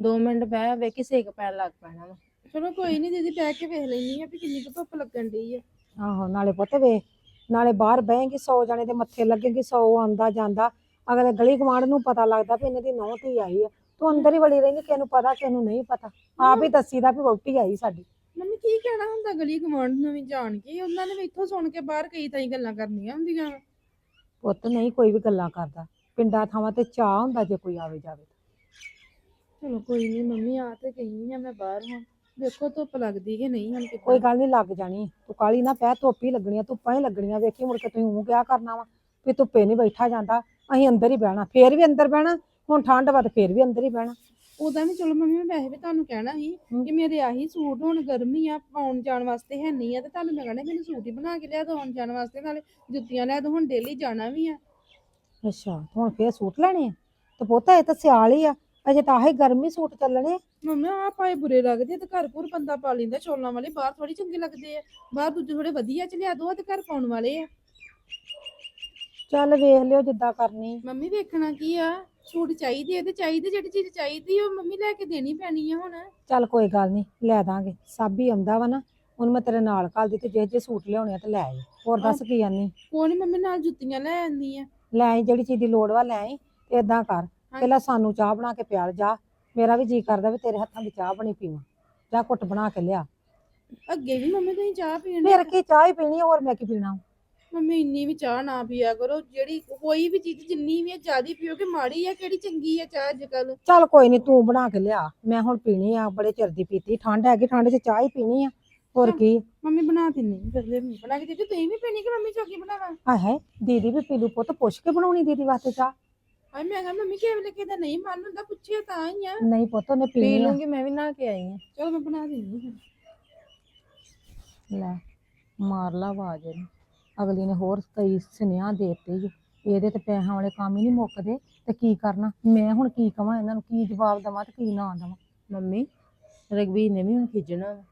2 ਮਿੰਟ ਬਹਿ ਵੇਖੀ ਸੇਕ ਪੈਣ ਲੱਗ ਪੈਣਾ ਵਾ। ਚਲੋ ਕੋਈ ਨਹੀਂ ਦੀਦੀ ਬਹਿ ਕੇ ਵੇਖ ਲੈਣੀ ਆ ਵੀ ਕਿੰਨੀ ਕੁ ਧੁੱਪ ਲੱਗਣ ਡਈ ਆ। ਆਹੋ ਨਾਲੇ ਪੁੱਤ ਵੇ ਨਾਲੇ ਬਾਹਰ ਬਹਿਗੀ 100 ਜਣੇ ਦੇ ਮੱਥੇ ਲੱਗੇਗੀ 100 ਆਉਂਦਾ ਜਾਂਦਾ। ਅਗਲੇ ਗਲੀ ਗਵਾਂਢ ਨੂੰ ਪਤਾ ਲੱਗਦਾ ਵੀ ਇਹਨਾਂ ਦੀ ਨੌਂ ਧੀ ਆਈ ਆ। ਤੂੰ ਅੰਦਰ ਹੀ ਵੜੀ ਰਹਿੰਦੀ ਕਿਸੇ ਨੂੰ ਪਤਾ ਕਿਸੇ ਨੂੰ ਨਹੀਂ ਪਤਾ। ਆਪ ਹੀ ਦੱਸੀਦਾ ਵੀ ਵਹੁਟੀ ਆਈ ਸਾਡੀ। ਮੰਮੀ ਕੀ ਕਹਿਣਾ ਹੁੰਦਾ ਗਲੀ ਗਵਾਂਢ ਨੂੰ ਵੀ ਜਾਣ ਕੇ? ਉਹਨਾਂ ਨੇ ਵੀ ਇੱਥੋਂ ਸੁਣ ਕੇ ਬਾਹਰ ਕਈ ਤਾਈ ਗੱਲਾਂ ਕਰਨੀਆਂ ਹੁੰਦੀਆਂ ਵਾਂ। ਪੁੱਤ ਨਹੀਂ ਕੋਈ ਵੀ ਗੱਲਾਂ ਕਰਦਾ। ਪਿੰਡਾਂ ਥਾਵਾਂ ਤੇ ਚਾਹ ਹੁੰਦਾ ਜੇ ਕੋਈ ਆਵੇ ਜਾਵੇ ਚਲੋ ਕੋਈ ਨਹੀਂ ਮੰਮੀ ਆ ਤੇ ਗਈ ਆ ਮੈਂ ਬਾਹਰ ਹੁਣ ਵੇਖੋ ਧੁੱਪ ਲੱਗਦੀ ਕਿ ਨਹੀਂ ਹੁਣ ਕਿੱਦਾਂ ਕੋਈ ਗੱਲ ਨਹੀਂ ਲੱਗ ਜਾਣੀ। ਤੂੰ ਕਾਲੀ ਨਾ ਪੈ ਧੁੱਪ ਹੀ ਲੱਗਣੀ ਆ ਧੁੱਪਾਂ ਹੀ ਲੱਗਣੀਆਂ। ਵੇਖੀ ਮੁੜ ਕੇ ਤੁਸੀਂ ਉਹ ਕਿਆ ਕਰਨਾ ਵਾ ਵੀ ਧੁੱਪੇ ਨਹੀਂ ਬੈਠਾ ਜਾਂਦਾ। ਅਸੀਂ ਅੰਦਰ ਹੀ ਬਹਿਣਾ ਫੇਰ ਵੀ ਅੰਦਰ ਬਹਿਣਾ ਹੁਣ ਠੰਡ ਵਾ ਤੇ ਫੇਰ ਵੀ ਅੰਦਰ ਹੀ ਬਹਿਣਾ। ਉਦਾਂ ਵੀ ਚਲੋ ਮੰਮੀ ਮੈਂ ਵੈਸੇ ਵੀ ਤੁਹਾਨੂੰ ਕਹਿਣਾ ਸੀ। ਕਿ ਮੇਰੇ ਆਹੀ ਸੂਟ ਹੁਣ ਗਰਮੀ ਆ ਪਾਉਣ ਜਾਣ ਵਾਸਤੇ ਹੈ ਨਹੀਂ ਆ ਤੇ ਤੁਹਾਨੂੰ ਮੈਂ ਕਹਿਣਾ ਮੈਨੂੰ ਸੂਟ ਹੀ ਬਣਾ ਕੇ ਲਿਆ ਦੋ ਆਉਣ ਜਾਣ ਵਾਸਤੇ ਨਾਲੇ ਜੁੱਤੀਆਂ ਲਿਆ ਦੋ ਹੁਣ ਡੇਲੀ ਜਾਣਾ ਵੀ ਆ। ਅੱਛਾ ਹੁਣ ਫੇਰ ਸੂਟ ਲੈਣੇ ਆ? ਤੇ ਪੁੱਤ ਇਹ ਤਾਂ ਸਿਆਲ ਹੀ ਆ ਅਜੇ ਤਾਂ ਆਹੀ ਗਰਮੀ ਸੂਟ ਚੱਲਣੇ ਆ। ਮੰਮੀ ਆ ਪਾਏ ਬੁਰੇ ਲੱਗਦੇ ਆ ਤੇ ਘਰ ਘੁਰ ਬੰਦਾ ਪਾ ਲੈਂਦਾ ਚੋਲਾਂ ਵਾਲੇ ਬਾਹਰ ਥੋੜੀ ਚੰਗੇ ਲੱਗਦੇ ਆ। ਬਾਹਰ ਦੂਜੇ ਥੋੜੇ ਵਧੀਆ ਚ ਲਿਆ ਦੋ ਤੇ ਘਰ ਪਾਉਣ ਵਾਲੇ ਆ। ਚੱਲ ਵੇਖ ਲਿਓ ਜਿੱਦਾਂ ਕਰਨੀ। ਮੰਮੀ ਵੇਖਣਾ ਕੀ ਆ? ਸੂਟ ਚਾਹੀਦੇ ਆ ਤੇ ਚਾਹੀਦੇ ਜਿਹੜੀ ਚੀਜ਼ ਚਾਹੀਦੀ ਉਹ ਮੰਮੀ ਲੈ ਕੇ ਦੇਣੀ ਪੈਣੀ ਆ ਹੁਣ। ਚੱਲ ਕੋਈ ਗੱਲ ਨਹੀਂ ਲੈ ਦਾਂਗੇ। ਸਾਬੀ ਆਉਂਦਾ ਵਾ ਨਾ ਉਹਨੂੰ ਮੈਂ ਤੇਰੇ ਨਾਲ ਕੱਲ ਦਿੱਤੀ ਜੇ ਜੇ ਸੂਟ ਲਿਆਉਣੇ ਆ ਤੇ ਲੈ ਆਈ। ਹੋਰ ਦੱਸ ਕੀ ਆਨੀ? ਕੋਈ ਨੀ ਮੰਮੀ ਨਾਲ ਜੁੱਤੀਆਂ ਲੈ ਆਂਦੀ ਆ। ਲੈ ਆਈ ਜਿਹੜੀ ਚੀਜ਼ ਦੀ ਲੋੜ ਵਾ ਲੈ ਆਈ ਏਦਾਂ ਕਰ। ਪਹਿਲਾਂ ਸਾਨੂੰ ਚਾਹ ਬਣਾ ਕੇ ਪਿਆਲ ਜਾ। ਮੇਰਾ ਵੀ ਜੀ ਕਰਦਾ ਵੀ ਤੇਰੇ ਹੱਥਾਂ ਦੀ ਚਾਹ ਬਣੀ ਪੀਵਾਂ ਜਾਂ ਘੁੱਟ ਬਣਾ ਕੇ ਲਿਆ। ਅੱਗੇ ਵੀ ਮੰਮੀ ਤੁਸੀਂ ਚਾਹ ਪੀਣ ਫਿਰ ਕੀ ਚਾਹ ਹੀ ਪੀਣੀ ਹੋਰ ਮੈਂ ਕੀ ਪੀਣਾ? ਮੰਮੀ ਇੰਨੀ ਵੀ ਚਾਹ ਨਾ ਪੀਆ ਕਰੋ ਜਿਹੜੀ ਕੋਈ ਵੀ ਚੀਜ਼ ਜਿੰਨੀ ਵੀ ਜ਼ਿਆਦਾ ਪੀਓਗੇ ਮਾੜੀ ਆ ਕਿਹੜੀ ਚੰਗੀ ਆ ਚਾਹ ਅੱਜ ਕੱਲ ਚੱਲ ਕੋਈ ਨਹੀਂ ਤੂੰ ਬਣਾ ਕੇ ਲਿਆ। ਮੈਂ ਹੁਣ ਪੀਣੀ ਆ ਬੜੇ ਚਿਰ ਦੀ ਪੀਤੀ। ਠੰਡ ਹੈਗੀ ਠੰਡ 'ਚ ਚਾਹ ਹੀ ਪੀਣੀ ਆ। ਹੋਰ ਕੀ? ਮੰਮੀ ਬਣਾ ਦਿੰਨੀ ਫਿਰ ਲੈ ਮੰਮੀ। ਬਣਾ ਕੇ ਦੇ ਦਿਓ, ਤੁਸੀਂ ਵੀ ਪੀਣੀ ਕਿ ਮੰਮੀ ਚੌਕੀ ਬਣਾਵਾ ਆਏ ਹੈ ਦੀਦੀ ਵੀ ਪੀਲੂ ਪੁੱਤ ਪੁੱਛ ਕੇ ਬਣਾਉਣੀ ਦੀਦੀ ਵਾਸਤੇ ਚਾਹ? ਹਾਏ ਮੈਂ ਕਿਹਾ ਮੰਮੀ ਕਿਵੇਂ ਲੱਗੇ ਤਾਂ ਨਹੀਂ ਮਨ ਹੁੰਦਾ ਪੁੱਛਿਆ ਤਾਂ ਹੀ ਆ। ਨਹੀਂ ਪੁੱਤ ਉਹਨੇ ਪੀ ਲੂੰਗੀ ਮੈਂ ਵੀ ਨਹਾ ਕੇ ਆਈ ਆ ਚਲੋ ਮੈਂ ਬਣਾ ਦਿੰਨੀ ਲੈ ਮਾਰ ਲਾ ਆਵਾਜ਼ ਇਹਨੂੰ। ਅਗਲੀ ਨੇ ਹੋਰ ਕਈ ਸੁਨੇਹਾ ਦੇਤੇ ਜੀ ਇਹਦੇ ਤੇ ਪੈਸਿਆਂ ਵਾਲੇ ਕੰਮ ਹੀ ਨਹੀਂ ਮੁੱਕਦੇ। ਤੇ ਕੀ ਕਰਨਾ? ਮੈਂ ਹੁਣ ਕੀ ਕਵਾਂ? ਇਹਨਾਂ ਨੂੰ ਕੀ ਜਵਾਬ ਦੇਵਾਂ ਤੇ ਕੀ ਨਾ ਦੇਵਾਂ? ਮੰਮੀ ਰਗਵੀਰ ਨੇ ਵੀ ਹੁਣ ਖਿੱਚਣਾ ਵਾ।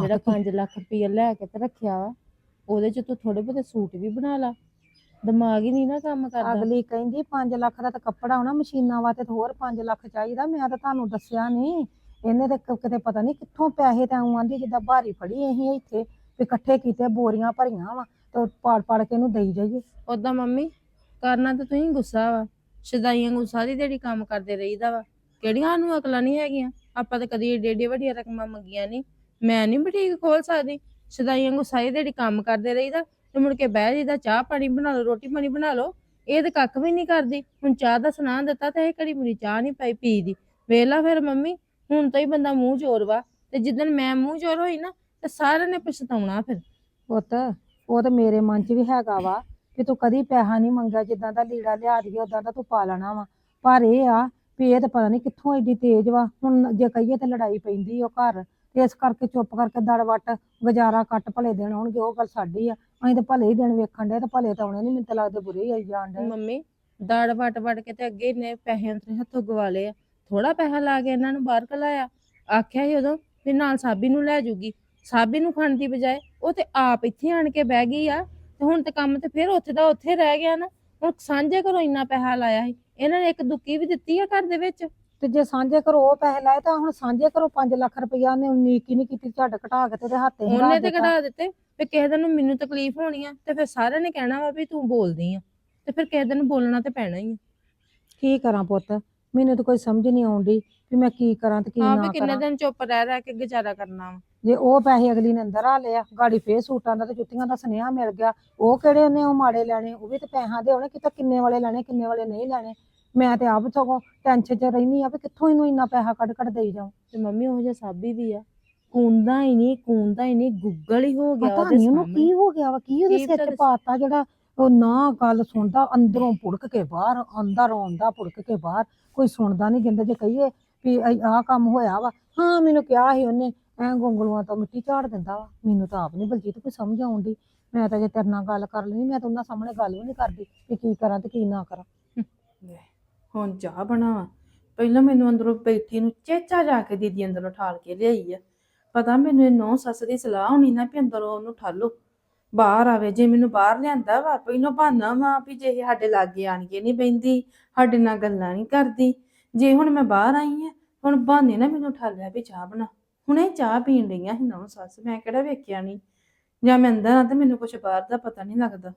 ਜਿਹੜਾ ਤੇ ਕੀ- 5 ਲੱਖ ਰੁਪਈਆ ਲੈ ਕੇ ਤੇ ਰੱਖਿਆ ਵਾ ਉਹਦੇ ਚ ਤੂੰ ਥੋੜੇ ਬਹੁਤੇ ਸੂਟ ਵੀ ਬਣਾ ਲਾ। ਦਿਮਾਗ ਹੀ ਨਹੀਂ ਨਾ ਕੰਮ ਕਰਦਾ। ਅਗਲੀ ਕਹਿੰਦੀ 5 ਲੱਖ ਦਾ ਤਾਂ ਕੱਪੜਾ ਹੋਣਾ ਮਸ਼ੀਨਾਂ ਵਾਸਤੇ ਤਾਂ ਹੋਰ 5 ਲੱਖ ਚਾਹੀਦਾ ਮੈਂ ਤਾਂ ਤੁਹਾਨੂੰ ਦੱਸਿਆ ਨਹੀਂ। ਇਹਨੇ ਤੇ ਕਿਤੇ ਪਤਾ ਨਹੀਂ ਕਿੱਥੋਂ ਪੈਸੇ ਤਾਂ ਆਉਂ ਆਂਦੀ ਜਿੱਦਾਂ ਭਾਰੀ ਫੜੀ ਅਸੀਂ ਇੱਥੇ ਵੀ ਇਕੱਠੇ ਕੀਤੇ ਬੋਰੀਆਂ ਭਰੀਆਂ ਵਾ ਤੇ ਪਾੜ ਪਾੜ ਕੇ ਇਹਨੂੰ ਦੇਈ ਜਾਈਏ। ਉਦਾਂ ਮੰਮੀ ਕਰਨਾ ਤਾਂ ਤੁਸੀਂ ਗੁੱਸਾ ਵਾ ਸ਼ਦਾਈਆਂ ਗੁੱਸਾ ਦੀ ਜਿਹੜੀ ਕੰਮ ਕਰਦੇ ਰਹੀਦਾ ਵਾ। ਕਿਹੜੀਆਂ ਨੂੰ ਅਕਲਾਂ ਨਹੀਂ ਹੈਗੀਆਂ? ਆਪਾਂ ਤਾਂ ਕਦੀ ਏਡੀ ਏਡੀ ਵੱਡੀਆਂ ਰਕਮਾਂ ਮੰਗੀਆਂ ਨਹੀਂ। ਮੈਂ ਨਹੀਂ ਬੁਟੀਕ ਖੋਲ ਸਕਦੀ। ਸ਼ਦਾਈਆਂ ਗੁੱਸਾ ਦੀ ਜਿਹੜੀ ਕੰਮ ਕਰਦੇ ਰਹੀਦਾ ਤੇ ਮੁੜ ਕੇ ਬਹਿ ਜਾਈਦਾ, ਚਾਹ ਪਾਣੀ ਬਣਾ ਲਓ, ਰੋਟੀ ਪਾਣੀ ਬਣਾ ਲਓ। ਇਹ ਤੇ ਕੱਖ ਵੀ ਨਹੀਂ ਕਰਦੀ। ਹੁਣ ਚਾਹ ਦਾ ਸੁਣਾ ਦਿੱਤਾ ਤੇ ਇਹ ਘੜੀ ਮੁੜੀ ਚਾਹ ਨਹੀਂ ਪਾਈ ਪੀਦੀ। ਵੇਲਾ ਫਿਰ ਮੰਮੀ, ਹੁਣ ਤੋਂ ਹੀ ਬੰਦਾ ਮੂੰਹ ਜੋਰ ਵਾ ਤੇ ਜਿੱਦਣ ਮੈਂ ਮੂੰਹ ਜੋਰ ਹੋਈ ਨਾ ਤੇ ਸਾਰਿਆਂ ਨੇ ਪਛਤਾਉਣਾ ਫਿਰ। ਪੁੱਤ, ਉਹ ਤਾਂ ਮੇਰੇ ਮਨ 'ਚ ਵੀ ਹੈਗਾ ਵਾ ਕਿ ਤੂੰ ਕਦੀ ਪੈਸਾ ਨਹੀਂ ਮੰਗਿਆ, ਜਿੱਦਾਂ ਦਾ ਲੀੜਾ ਲਿਆ ਦਈਏ ਉਦਾਂ ਦਾ ਤੂੰ ਪਾ ਲੈਣਾ ਵਾ। ਪਰ ਇਹ ਆ ਵੀ ਇਹ ਤਾਂ ਪਤਾ ਨਹੀਂ ਕਿੱਥੋਂ ਏਡੀ ਤੇਜ਼ ਵਾ। ਹੁਣ ਜੇ ਕਹੀਏ ਤਾਂ ਲੜਾਈ ਪੈਂਦੀ ਉਹ ਘਰ। ਤੇ ਇਸ ਕਰਕੇ ਚੁੱਪ ਕਰਕੇ ਦੜ ਵੱਟ ਗੁਜ਼ਾਰਾ ਕੱਟ ਭਲੇ ਦਿਨ ਆਉਣਗੇ, ਉਹ ਗੱਲ ਸਾਡੀ ਆ। ਅਸੀਂ ਤਾਂ ਭਲੇ ਹੀ ਦਿਨ ਵੇਖਣ ਦੇ ਤੇ ਭਲੇ ਤਾਂ ਆਉਣੇ ਨਹੀਂ, ਮੈਨੂੰ ਤਾਂ ਲੱਗਦਾ ਬੁਰੇ ਹੀ ਆਈ ਜਾਣ ਡੇ ਮੰਮੀ, ਦੜ ਵਟ ਵਟ ਕੇ ਤੇ ਅੱਗੇ ਨੇ ਪੈਸੇ ਅੰਤਰੇ ਹੱਥੋਂ ਗਵਾ ਲਏ ਆ। ਥੋੜਾ ਪੈਸਾ ਲਾ ਕੇ ਇਹਨਾਂ ਨੂੰ ਬਾਹਰ ਕਲਾਇਆ ਆਖਿਆ ਸੀ ਉਦੋਂ ਵੀ ਨਾਲ ਸਾਬੀ ਨੂੰ ਲੈ ਜੂਗੀ। ਸਾਬੀ ਨੂੰ ਖਾਣ ਦੀ ਬਜਾਏ ਉਹ ਤੇ ਆਪ ਇੱਥੇ ਆਣ ਕੇ ਬਹਿ ਗਈ ਆ, ਤੇ ਹੁਣ ਤੇ ਕੰਮ ਤੇ ਫਿਰ ਉੱਥੇ ਦਾ ਉੱਥੇ ਰਹਿ ਗਿਆ ਨਾ। ਹੁਣ ਸਾਂਝੇ ਘਰੋਂ ਇੰਨਾ ਪੈਸਾ ਲਾਇਆ ਸੀ। ਇਹਨਾਂ ਨੇ ਇੱਕ ਦੁੱਕੀ ਵੀ ਦਿੱਤੀ ਆ ਘਰ ਦੇ ਵਿੱਚ। ਤੇ ਜੇ ਸਾਂਝੇ ਘਰੋਂ ਉਹ ਪੈਸੇ ਲਾਏ ਤਾਂ ਹੁਣ ਸਾਂਝੇ ਘਰੋਂ 5 ਲੱਖ ਰੁਪਈਆ ਨੇ ਉਨੀਕ ਹੀ ਨਹੀਂ ਕੀਤੀ ਝੱਡ ਘਟਾ ਕੇ ਤੇ ਉਹਦੇ ਹੱਥੇ ਹੀ ਉਹਨੇ ਤੇ। ਕਢਾ ਦਿੱਤੇ ਵੀ ਕਿਸੇ ਦਿਨ ਮੈਨੂੰ ਤਕਲੀਫ ਹੋਣੀ ਆ ਤੇ ਫਿਰ ਸਾਰਿਆਂ ਨੇ ਕਹਿਣਾ ਵਾ ਵੀ ਤੂੰ ਬੋਲਦੀ ਆ ਤੇ ਫਿਰ ਕਿਸੇ ਦਿਨ ਬੋਲਣਾ ਤੇ ਪੈਣਾ ਹੀ ਆ। ਕੀ ਕਰਾਂ ਪੁੱਤ? ਮੈਨੂੰ ਤਾਂ ਕੋਈ ਸਮਝ ਨਹੀਂ ਆਉਂਦੀ ਵੀ ਮੈਂ ਕੀ ਕਰਾਂ ਤੇ ਕੀ ਹਾਂ ਨਾ ਵੀ ਕਿੰਨੇ ਕਰਾਂ। ਦਿਨ ਚੁੱਪ ਰਹਿ ਰਹਿ ਕੇ ਗੁਜ਼ਾਰਾ ਕਰਨਾ ਵਾ? ਜੇ ਉਹ ਪੈਸੇ ਅਗਲੀ ਨੇ ਅੰਦਰ ਆ ਲਿਆ ਗਾੜੀ ਫੇਰ ਸੂਟਾਂ ਦਾ ਤੇ ਜੁੱਤੀਆਂ ਦਾ ਸੁਨੇਹਾ ਮਿਲ ਗਿਆ ਉਹ ਕਿਹੜੇ ਉਹਨੇ ਉਹ ਮਾੜੇ ਲੈਣੇ ਉਹ ਵੀ ਤੇ ਪੈਸਿਆਂ ਦੇ ਹੋਣੇ ਕਿਤੇ ਕਿੰਨੇ ਵਾਲੇ ਲੈਣੇ ਕਿੰਨੇ ਵਾਲੇ ਨਹੀਂ ਲੈਣੇ। ਮੈਂ ਤੇ ਆਪ ਸਗੋਂ ਟੈਨਸ਼ਨ 'ਚ ਰਹਿਨੀ ਆ ਵੀ ਕਿੱਥੋਂ ਇਹਨੂੰ ਇੰਨਾ ਪੈਸਾ ਕੱਢ ਕੱਢ ਦੇਈ ਜਾਵਾਂ। ਤੇ ਮੰਮੀ ਉਹ ਜਿਹਾ ਸਾਬੀ ਵੀ ਆ। ਕੂੰਦਾ ਹੀ ਨਹੀਂ ਕੂੰਦਾ ਹੀ ਨਹੀਂ ਗੁੱਗਲ ਹੀ ਹੋ ਗਿਆ ਪਤਾ ਉਹਦੇ ਨਹੀਂ ਉਹਨੂੰ ਸਾਹਮਣੇ। ਕੀ ਹੋ ਗਿਆ ਵਾ ਕੀ ਉਹਦੇ ਕੀ ਸਿਰ ਪਤਾ 'ਚ ਦੱਸ- ਪਾਤਾ ਜਿਹੜਾ ਉਹ ਨਾ ਗੱਲ ਸੁਣਦਾ ਅੰਦਰੋਂ ਪੁੜਕ ਕੇ ਬਾਹਰ ਅੰਦਰ ਆਉਂਦਾ ਪੁੜਕ ਕੇ ਬਾਹਰ। ਕੋਈ ਸੁਣਦਾ ਨਹੀਂ ਜਿੰਦਾ ਜੇ ਕਹੀਏ ਵੀ ਆਹ ਕੰਮ ਹੋਇਆ ਵਾ। ਹਾਂ ਮੈਨੂੰ ਕਿਹਾ ਸੀ ਉਹਨੇ ਐ ਗੋਂਗਲੂਆਂ ਤੋਂ ਮਿੱਟੀ ਝਾੜ ਦਿੰਦਾ ਵਾ। ਮੈਨੂੰ ਤਾਂ ਆਪ ਨਹੀਂ ਬਲਜੀਤ ਕੋਈ ਸਮਝ ਆਉਂਦੀ। ਮੈਂ ਤਾਂ ਜੇ ਤੇਰੇ ਨਾਲ ਗੱਲ ਕਰ ਲੈਣੀ ਮੈਂ ਤਾਂ ਉਹਨਾਂ ਸਾਹਮਣੇ ਗੱਲ ਵੀ ਨਹੀਂ ਕਰਦੀ ਵੀ ਕੀ ਕਰਾਂ ਤੇ ਕੀ ਨਾ ਕਰਾਂ। ਹੁਣ ਚਾਹ ਬਣਾਵਾਂ। ਪਹਿਲਾਂ ਮੈਨੂੰ ਅੰਦਰੋਂ ਬੈਠੀ ਨੂੰ ਚੇਚਾ ਜਾ ਕੇ ਦੀਦੀ ਅੰਦਰੋਂ ਠਾਲ ਕੇ ਲਿਆਈ ਆ। ਪਤਾ ਮੈਨੂੰ ਇਹ ਨੌ ਸੱਸ ਦੀ ਸਲਾਹ ਹੋਣੀ ਨਾ ਵੀ ਅੰਦਰੋਂ ਉਹਨੂੰ ਠਾਲੋ। ਬਾਹਰ ਆਵੇ, ਜੇ ਮੈਨੂੰ ਬਾਹਰ ਲਿਆਂਦਾ ਵਾ, ਪਹਿਲਾਂ ਬਹਾਨਾ ਵਾ ਵੀ ਜੇ ਇਹ ਸਾਡੇ ਲਾਗੇ ਆਣ ਕੇ ਨਹੀਂ ਬੈਂਦੀ ਸਾਡੇ ਨਾਲ ਗੱਲਾਂ ਨਹੀਂ ਕਰਦੀ। ਜੇ ਹੁਣ ਮੈਂ ਬਾਹਰ ਆਈ ਆ, ਹੁਣ ਬਹਾਨੇ ਨਾ ਮੈਨੂੰ ਠਾਲਿਆ ਵੀ ਚਾਹ ਬਣਾ। ਹੁਣੇ ਚਾਹ ਪੀਣ ਡਈਆਂ ਸੀ ਨੌ ਸੱਸ, ਮੈਂ ਕਿਹੜਾ ਵੇਖਿਆ ਨਹੀਂ। ਜਾਂ ਮੈਂ ਅੰਦਰ ਆ ਤੇ ਮੈਨੂੰ ਕੁਝ ਬਾਹਰ ਦਾ ਪਤਾ ਨਹੀਂ ਲੱਗਦਾ।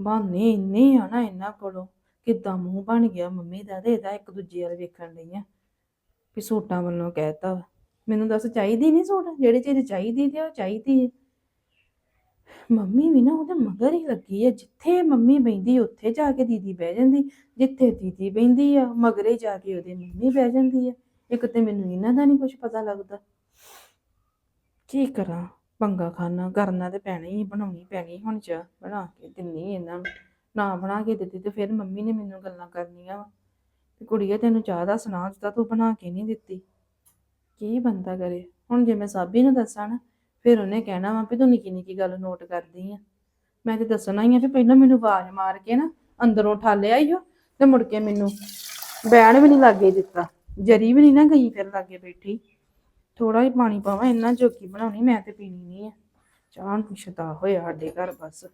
ਬਹਾਨੇ ਇੰਨੇ ਆ ਨਾ ਇਹਨਾਂ ਕੋਲੋਂ। ਕਿੱਦਾਂ ਮੂੰਹ ਬਣ ਗਿਆ ਮੰਮੀ ਦਾ ਤੇ ਇਹਦਾ ਇੱਕ ਦੂਜੇ ਵੱਲ ਵੇਖਣ ਡਈਆਂ ਵੀ ਸੂਟਾਂ ਵੱਲੋਂ ਕਹਿਤਾ ਵਾ। ਮੈਨੂੰ ਦੱਸ ਚਾਹੀਦੀ ਨਹੀਂ ਸੂਟ? ਜਿਹੜੀ ਚੀਜ਼ ਚਾਹੀਦੀ ਤੇ ਉਹ ਚਾਹੀਦੀ ਹੈ ਮੰਮੀ ਵੀ ਨਾ ਉਹਦੇ ਮਗਰ ਹੀ ਲੱਗੀ ਹੈ ਜਿੱਥੇ ਮੰਮੀ ਬੈਂਦੀ ਉੱਥੇ ਜਾ ਕੇ ਦੀਦੀ ਬਹਿ ਜਾਂਦੀ। ਜਿੱਥੇ ਦੀਦੀ ਬੈਂਦੀ ਆ, ਮਗਰੇ ਜਾ ਕੇ ਉਹਦੇ ਮੰਮੀ ਬਹਿ ਜਾਂਦੀ ਹੈ ਇੱਕ ਤੇ ਮੈਨੂੰ ਇਹਨਾਂ ਦਾ ਨਹੀਂ ਕੁਝ ਪਤਾ ਲੱਗਦਾ। ਕੀ ਕਰਾਂ? ਪੰਗਾ ਖਾਨਾ ਕਰਨਾ ਤੇ ਪੈਣਾ ਹੀ ਬਣਾਉਣੀ ਪੈਣੀ ਹੁਣ ਚਾਹ ਬਣਾ ਕੇ ਦਿੰਨੀ ਇਹਨਾਂ ਨੂੰ। ਨਾ ਬਣਾ ਕੇ ਦਿੱਤੀ ਤੇ ਫਿਰ ਮੰਮੀ ਨੇ ਮੈਨੂੰ ਗੱਲਾਂ ਕਰਨੀਆਂ ਵਾ। ਤੇ ਕੁੜੀਏ, ਤੈਨੂੰ ਚਾਹ ਦਾ ਸੁਣਾ ਦਿੱਤਾ, ਤੂੰ ਬਣਾ ਕੇ ਨਹੀਂ ਦਿੱਤੀ। ਕੀ ਬੰਦਾ ਕਰੇ? ਹੁਣ ਜੇ ਮੈਂ ਸਾਬੀ ਨੂੰ ਦੱਸਾਂ ਨਾ, ਫਿਰ ਉਹਨੇ ਕਹਿਣਾ ਵਾ ਵੀ ਤੂੰ ਨਿੱਕੀ ਨਿੱਕੀ ਗੱਲ ਨੋਟ ਕਰਦੀ ਆ। ਮੈਂ ਤੇ ਦੱਸਣਾ ਹੀ ਆ ਵੀ ਪਹਿਲਾਂ ਮੈਨੂੰ ਆਵਾਜ਼ ਮਾਰ ਕੇ ਨਾ ਅੰਦਰੋਂ ਠਾਲਿਆ ਈ ਓ, ਤੇ ਮੁੜ ਕੇ ਮੈਨੂੰ ਬੈਣ ਵੀ ਨਹੀਂ ਲੱਗੇ ਦਿੱਤਾ। ਜਰੀ ਵੀ ਨਹੀਂ ਨਾ ਗਈ ਫਿਰ ਲਾਗੇ ਬੈਠੀ। ਥੋੜਾ ਹੀ ਪਾਣੀ ਪਾਵਾਂ, ਇੰਨਾ ਜੋਗੀ ਬਣਾਉਣੀ ਮੈਂ ਤੇ ਪੀਣੀ ਨਹੀਂ ਆ। ਚਾਹ ਨੂੰ ਸ਼ਤਾ ਹੋਇਆ ਸਾਡੇ ਘਰ ਬਸ।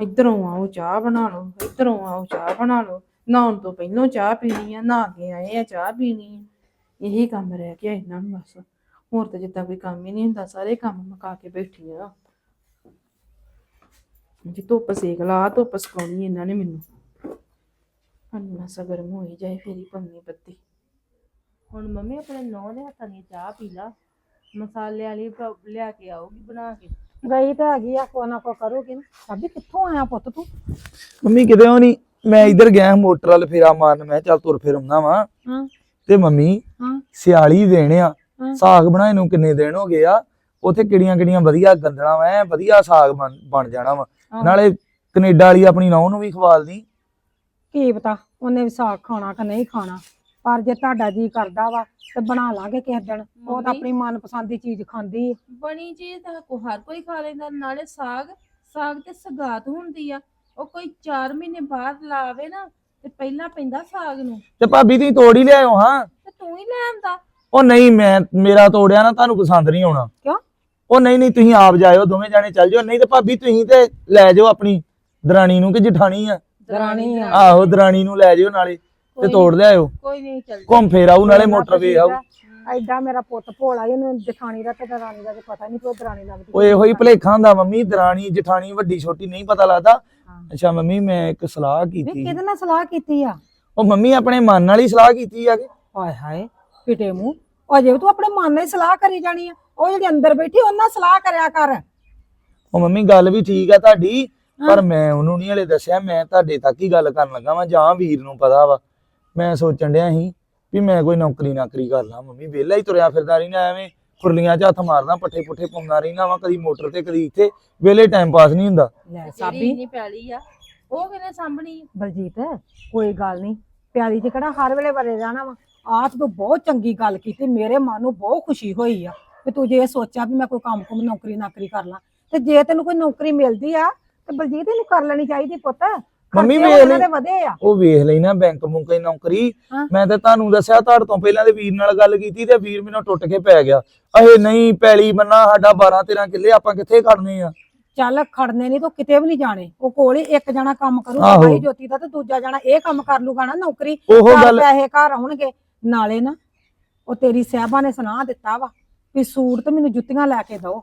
ਇਧਰੋਂ ਆਓ, ਚਾਹ ਬਣਾ ਲਓ, ਇਧਰੋਂ ਆਓ, ਚਾਹ ਬਣਾ ਲਓ। ਨਹਾਉਣ ਤੋਂ ਪਹਿਲਾਂ ਚਾਹ ਪੀਣੀ ਆ, ਨਹਾ ਕੇ ਆਏ ਆ, ਚਾਹ ਪੀਣੀ ਆ। ਇਹੀ ਕੰਮ ਰਹਿ ਗਿਆ ਇਹਨਾਂ ਨੂੰ ਬਸ। ਹੋਰ ਤਾਂ ਜਿੱਦਾਂ ਕੋਈ ਕੰਮ ਹੀ ਨਹੀਂ ਹੁੰਦਾ, ਸਾਰੇ ਕੰਮ ਮੁਕਾ ਕੇ ਬੈਠੀ ਆ ਜੀ ਧੁੱਪ ਸੇਕ ਲਾ, ਧੁੱਪ ਸਕਾਉਣੀ ਇਹਨਾਂ ਨੇ ਮੈਨੂੰ। ਅੰਨਾ ਸਗਰਮ ਹੋਈ ਜਾਏ, ਫੇਰੀ ਪੰਨੀ ਬੱਤੀ ਹੁਣ ਮੰਮੀ ਆਪਣੇ ਨੌਂ ਦੇ ਹੱਥਾਂ ਦੀ ਚਾਹ ਪੀ ਲਾ। ਮਸਾਲੇ ਵਾਲੀ ਪ- ਲਿਆ ਕੇ ਆਊਗੀ ਬਣਾ ਕੇ। ਗਈ ਤਾਂ ਹੈਗੀ ਆ ਕੋ ਨਾ ਕੋ ਕਰੂਗੀ ਨਾ। ਸਾਬੀ ਕਿੱਥੋਂ ਆਇਆ ਪੁੱਤ ਤੂੰ? ਮੰਮੀ ਕਿਤੇ ਹੋ ਨਹੀਂ। ਮੈਂ ਇੱਧਰ ਗਿਆ ਮੋਟਰ ਵਾਲ ਫੇਰਾ ਮਾਰਨ। ਮੈਂ ਚੱਲ ਤੁਰ ਫਿਰ ਆਉਣਾ ਵਾ। ਹਾਂ। ਤੇ ਮੰਮੀ ਹਾਂ। ਸਿਆਲੀ ਦੇਣ ਆ। ਸਾਗ ਬਣਾਏ ਨੂੰ ਕਿੰਨੇ ਦਿਨ ਹੋ ਗਏ ਆ। ਉੱਥੇ ਕਿਹੜੀਆਂ ਕਿਹੜੀਆਂ ਵਧੀਆ ਗੰਦਲਾਂ ਵਾ ਵਧੀਆ ਸਾਗ ਬਣ ਜਾਣਾ ਵਾ। ਨਾਲੇ ਕੈਨੇਡਾ ਵਾਲੀ ਆਪਣੀ ਨੌਂ ਨੂੰ ਵੀ ਖਵਾਲਦੀ। ਕੀ ਪਤਾ ਉਹਨੇ ਵੀ ਸਾਗ ਖਾਣਾ ਕਿ ਨਹੀਂ ਖਾਣਾ। ਪਰ ਜੇ ਤੁਹਾਡਾ ਜੀ ਕਰਦਾ ਵਾ ਤੇ ਬਣਾ ਲਾਂਗੇ ਕਿਸੇ ਦਿਨ। ਉਹ ਤਾਂ ਮੰਮੀ? ਆਪਣੀ ਮਨਪਸੰਦ ਦੀ ਚੀਜ਼ ਖਾਂਦੀ ਹੈ ਬਣੀ ਚੀਜ਼ ਤਾਂ ਕੋ ਹਰ ਕੋਈ ਖਾ ਲੈਂਦਾ ਨਾਲੇ ਸਾਗ ਸਾਗ ਤੇ ਸਗਾਤ ਹੁੰਦੀ ਆ। ਉਹ ਕੋਈ 4 ਮਹੀਨੇ ਬਾਅਦ ਲਾਵੇ ਨਾ ਤੇ ਪਹਿਲਾਂ ਪੈਂਦਾ ਸਾਗ ਨੂੰ। ਤੇ ਭਾਬੀ ਤੁਸੀਂ ਤੋੜ ਹੀ ਲਿਆਇਓ ਹਾਂ? ਤੇ ਤੂੰ ਹੀ ਲੈ ਆਂਦਾ। ਉਹ ਨਹੀਂ ਮੈਂ ਮੇਰਾ ਤੋੜਿਆ ਨਾ ਤੁਹਾਨੂੰ ਪਸੰਦ ਨਹੀਂ ਆਉਣਾ। ਕਿਉਂ? ਉਹ ਨਹੀਂ ਨਹੀਂ ਤੁਸੀਂ ਆਪ ਜਾਇਓ ਦੋਵੇਂ ਜਾਣੇ ਚੱਲ ਜਾਓ ਨਹੀਂ ਤੇ ਭਾਬੀ ਤੁਸੀਂ ਤੇ ਲੈ ਜਾਓ ਆਪਣੀ ਦਰਾਣੀ ਨੂੰ ਕਿ ਜਠਾਣੀ ਆ? ਦਰਾਣੀ ਆ। ਆਹੋ ਦਰਾਣੀ ਨੂੰ ਲੈ ਜਾਓ ਨਾਲੇ। ਤੇ ਤੋੜ ਲਿਆਇਓ। ਕੋਈ ਨਹੀਂ ਚੱਲ ਘੁੰਮ ਫੇਰ ਆਊ ਨਾਲੇ ਮੋਟਰ ਵੇ ਆਊ। ਐਡਾ ਮੇਰਾ ਪੁੱਤ ਭੋਲਾ ਈ, ਇਹਨੂੰ ਜਠਾਣੀ ਦਾ ਤੇ ਦਰਾਣੀ ਦਾ ਤੇ ਪਤਾ ਨਹੀਂ ਕਿ ਉਹ ਦਰਾਣੀ ਲੱਗਦੀ ਉਹ ਇਹੋ ਹੀ ਭਲੇਖਾਂ ਹੁੰਦਾ ਮੰਮੀ ਦਰਾਣੀ ਜਠਾਣੀ ਵੱਡੀ ਛੋਟੀ ਨਹੀਂ ਪਤਾ ਲੱਗਦਾ। ਅੱਛਾ ਮੰਮੀ ਮੈਂ ਇੱਕ ਸਲਾਹ ਵੀ ਕੀਤੀ ਕਿਹਦੇ ਨਾਲ ਸਲਾਹ ਕੀਤੀ ਆ? ਉਹ ਮੰਮੀ ਆਪਣੇ ਮਨ ਨਾਲ ਹੀ ਸਲਾਹ ਕੀਤੀ ਆ ਕਿ। ਹਾਏ ਹਾਏ ਪਿਟੇ ਮੂੰਹ। ਅਜੇ ਵੀ ਤੂੰ ਆਪਣੇ ਮਨ ਨਾਲ ਹੀ ਸਲਾਹ ਕਰੀ ਜਾਣੀ ਆ। ਉਹ ਜਿਹੜੀ ਅੰਦਰ ਬੈਠੀ ਉਹਨਾਂ ਸਲਾਹ ਕਰਿਆ ਕਰ। ਉਹ ਮੰਮੀ ਗੱਲ ਵੀ ਠੀਕ ਆ ਤੁਹਾਡੀ ਪਰ ਮੈਂ ਉਹਨੂੰ ਨਹੀਂ ਹਲੇ ਦੱਸਿਆ ਮੈਂ ਤੁਹਾਡੇ ਤੱਕ ਹੀ ਗੱਲ ਕਰਨ ਲੱਗਾ ਵਾਂ ਜਾਂ ਵੀਰ ਨੂੰ ਪਤਾ ਵਾ। ਮੈਂ ਸੋਚਣ ਡਿਆ ਸੀ ਵੀ ਮੈਂ ਕੋਈ ਨੌਕਰੀ ਨਾਕਰੀ ਕਰ ਲਾਂ ਮੰਮੀ ਵਿਹਲਾ ਹੀ ਤੁਰਿਆ ਫਿਰਦਾ ਰਹਿਣਾ ਐਵੇਂ ਖੁਰਲੀਆਂ 'ਚ ਹੱਥ ਮਾਰਦਾ ਪੱਠੇ ਪੁੱਠੇ ਪਾਉਂਦਾ ਰਹਿਣਾ ਵਾ ਕਦੀ ਮੋਟਰ ਤੇ ਕਦੀ ਇੱਥੇ ਵਿਹਲੇ ਟਾਈਮ ਪਾਸ ਨਹੀਂ ਹੁੰਦਾ। ਲੈ ਸਾਬੀ। ਇੰਨੀ ਪੈਲੀ ਆ ਉਹ ਕਿਨੇ ਸਾਂਭਣੀ ਆ? ਬਲਜੀਤ ਕੋਈ ਗੱਲ ਨਹੀਂ ਪਿਆਲੀ 'ਚ ਕਿਹੜਾ ਹਰ ਵੇਲੇ ਵਰੇ ਜਾਣਾ ਵਾ। ਆਹ ਤੂੰ ਬਹੁਤ ਚੰਗੀ ਗੱਲ ਕੀਤੀ ਮੇਰੇ ਮਨ ਨੂੰ ਬਹੁਤ ਖੁਸ਼ੀ ਹੋਈ ਆ ਕਿ ਤੂੰ ਜੇ ਇਹ ਸੋਚਿਆ ਵੀ ਮੈਂ ਕੋਈ ਕੰਮ ਕੁਮ ਨੌਕਰੀ ਨਾਕਰੀ ਕਰ ਲਾਂ ਤੇ ਜੇ ਤੈਨੂੰ ਕੋਈ ਨੌਕਰੀ ਮਿਲਦੀ ਆ ਤੇ ਬਲਜੀਤ ਇਹਨੂੰ ਕਰ ਲੈਣੀ ਚਾਹੀਦੀ ਪੁੱਤ। ਮੰਮੀ ਵੇਖ ਉਹਨਾਂ ਲਈ- ਦੇ ਵਧੇ ਆ। ਉਹ ਵੇਖ ਲਈ ਨਾ ਬੈਂਕ ਮੁੰਕਈ ਨੌਕਰੀ। ਹਾਂ। ਮੈਂ ਤਾਂ ਤੁਹਾਨੂੰ ਦੱਸਿਆ ਤੁਹਾਡੇ ਤੋਂ ਪਹਿਲਾਂ ਦੇ ਵੀਰ ਨਾਲ ਗੱਲ ਕੀਤੀ ਤੇ ਵੀਰ ਮੈਨੂੰ ਟੁੱਟ ਕੇ ਪੈ ਗਿਆ। ਅਹੇ ਨਹੀਂ ਪੈਲੀ ਬੰਨਾ ਸਾਡਾ 12 13 ਕਿੱਲੇ ਆਪਾਂ ਕਿੱਥੇ ਖੜਨੇ ਆ? ਚੱਲ ਖੜਨੇ ਨਹੀਂ ਤੂੰ ਕਿਤੇ ਵੀ ਨਹੀਂ ਜਾਣੇ। ਉਹ ਕੋਲ ਹੀ ਇੱਕ ਜਣਾ ਕੰਮ ਆਹੋ। ਭਾਈ ਜੋਤੀ ਦਾ ਤੇ ਦੂਜਾ ਜਣਾ ਇਹ ਕੰਮ ਕਰ ਲੂਗਾ ਨਾ ਨੌਕਰੀ। ਉਹ ਚਾਰ ਗੱਲ ਪੈਸੇ ਘਰ ਆਉਣਗੇ। ਨਾਲੇ ਨਾ ਉਹ ਤੇਰੀ ਸਹਿਬਾ ਨੇ ਸੁਣਾ ਦਿੱਤਾ ਵਾ ਵੀ ਸੂਟ ਤੇ ਮੈਨੂੰ ਜੁੱਤੀਆਂ ਲੈ ਕੇ ਦਿਓ।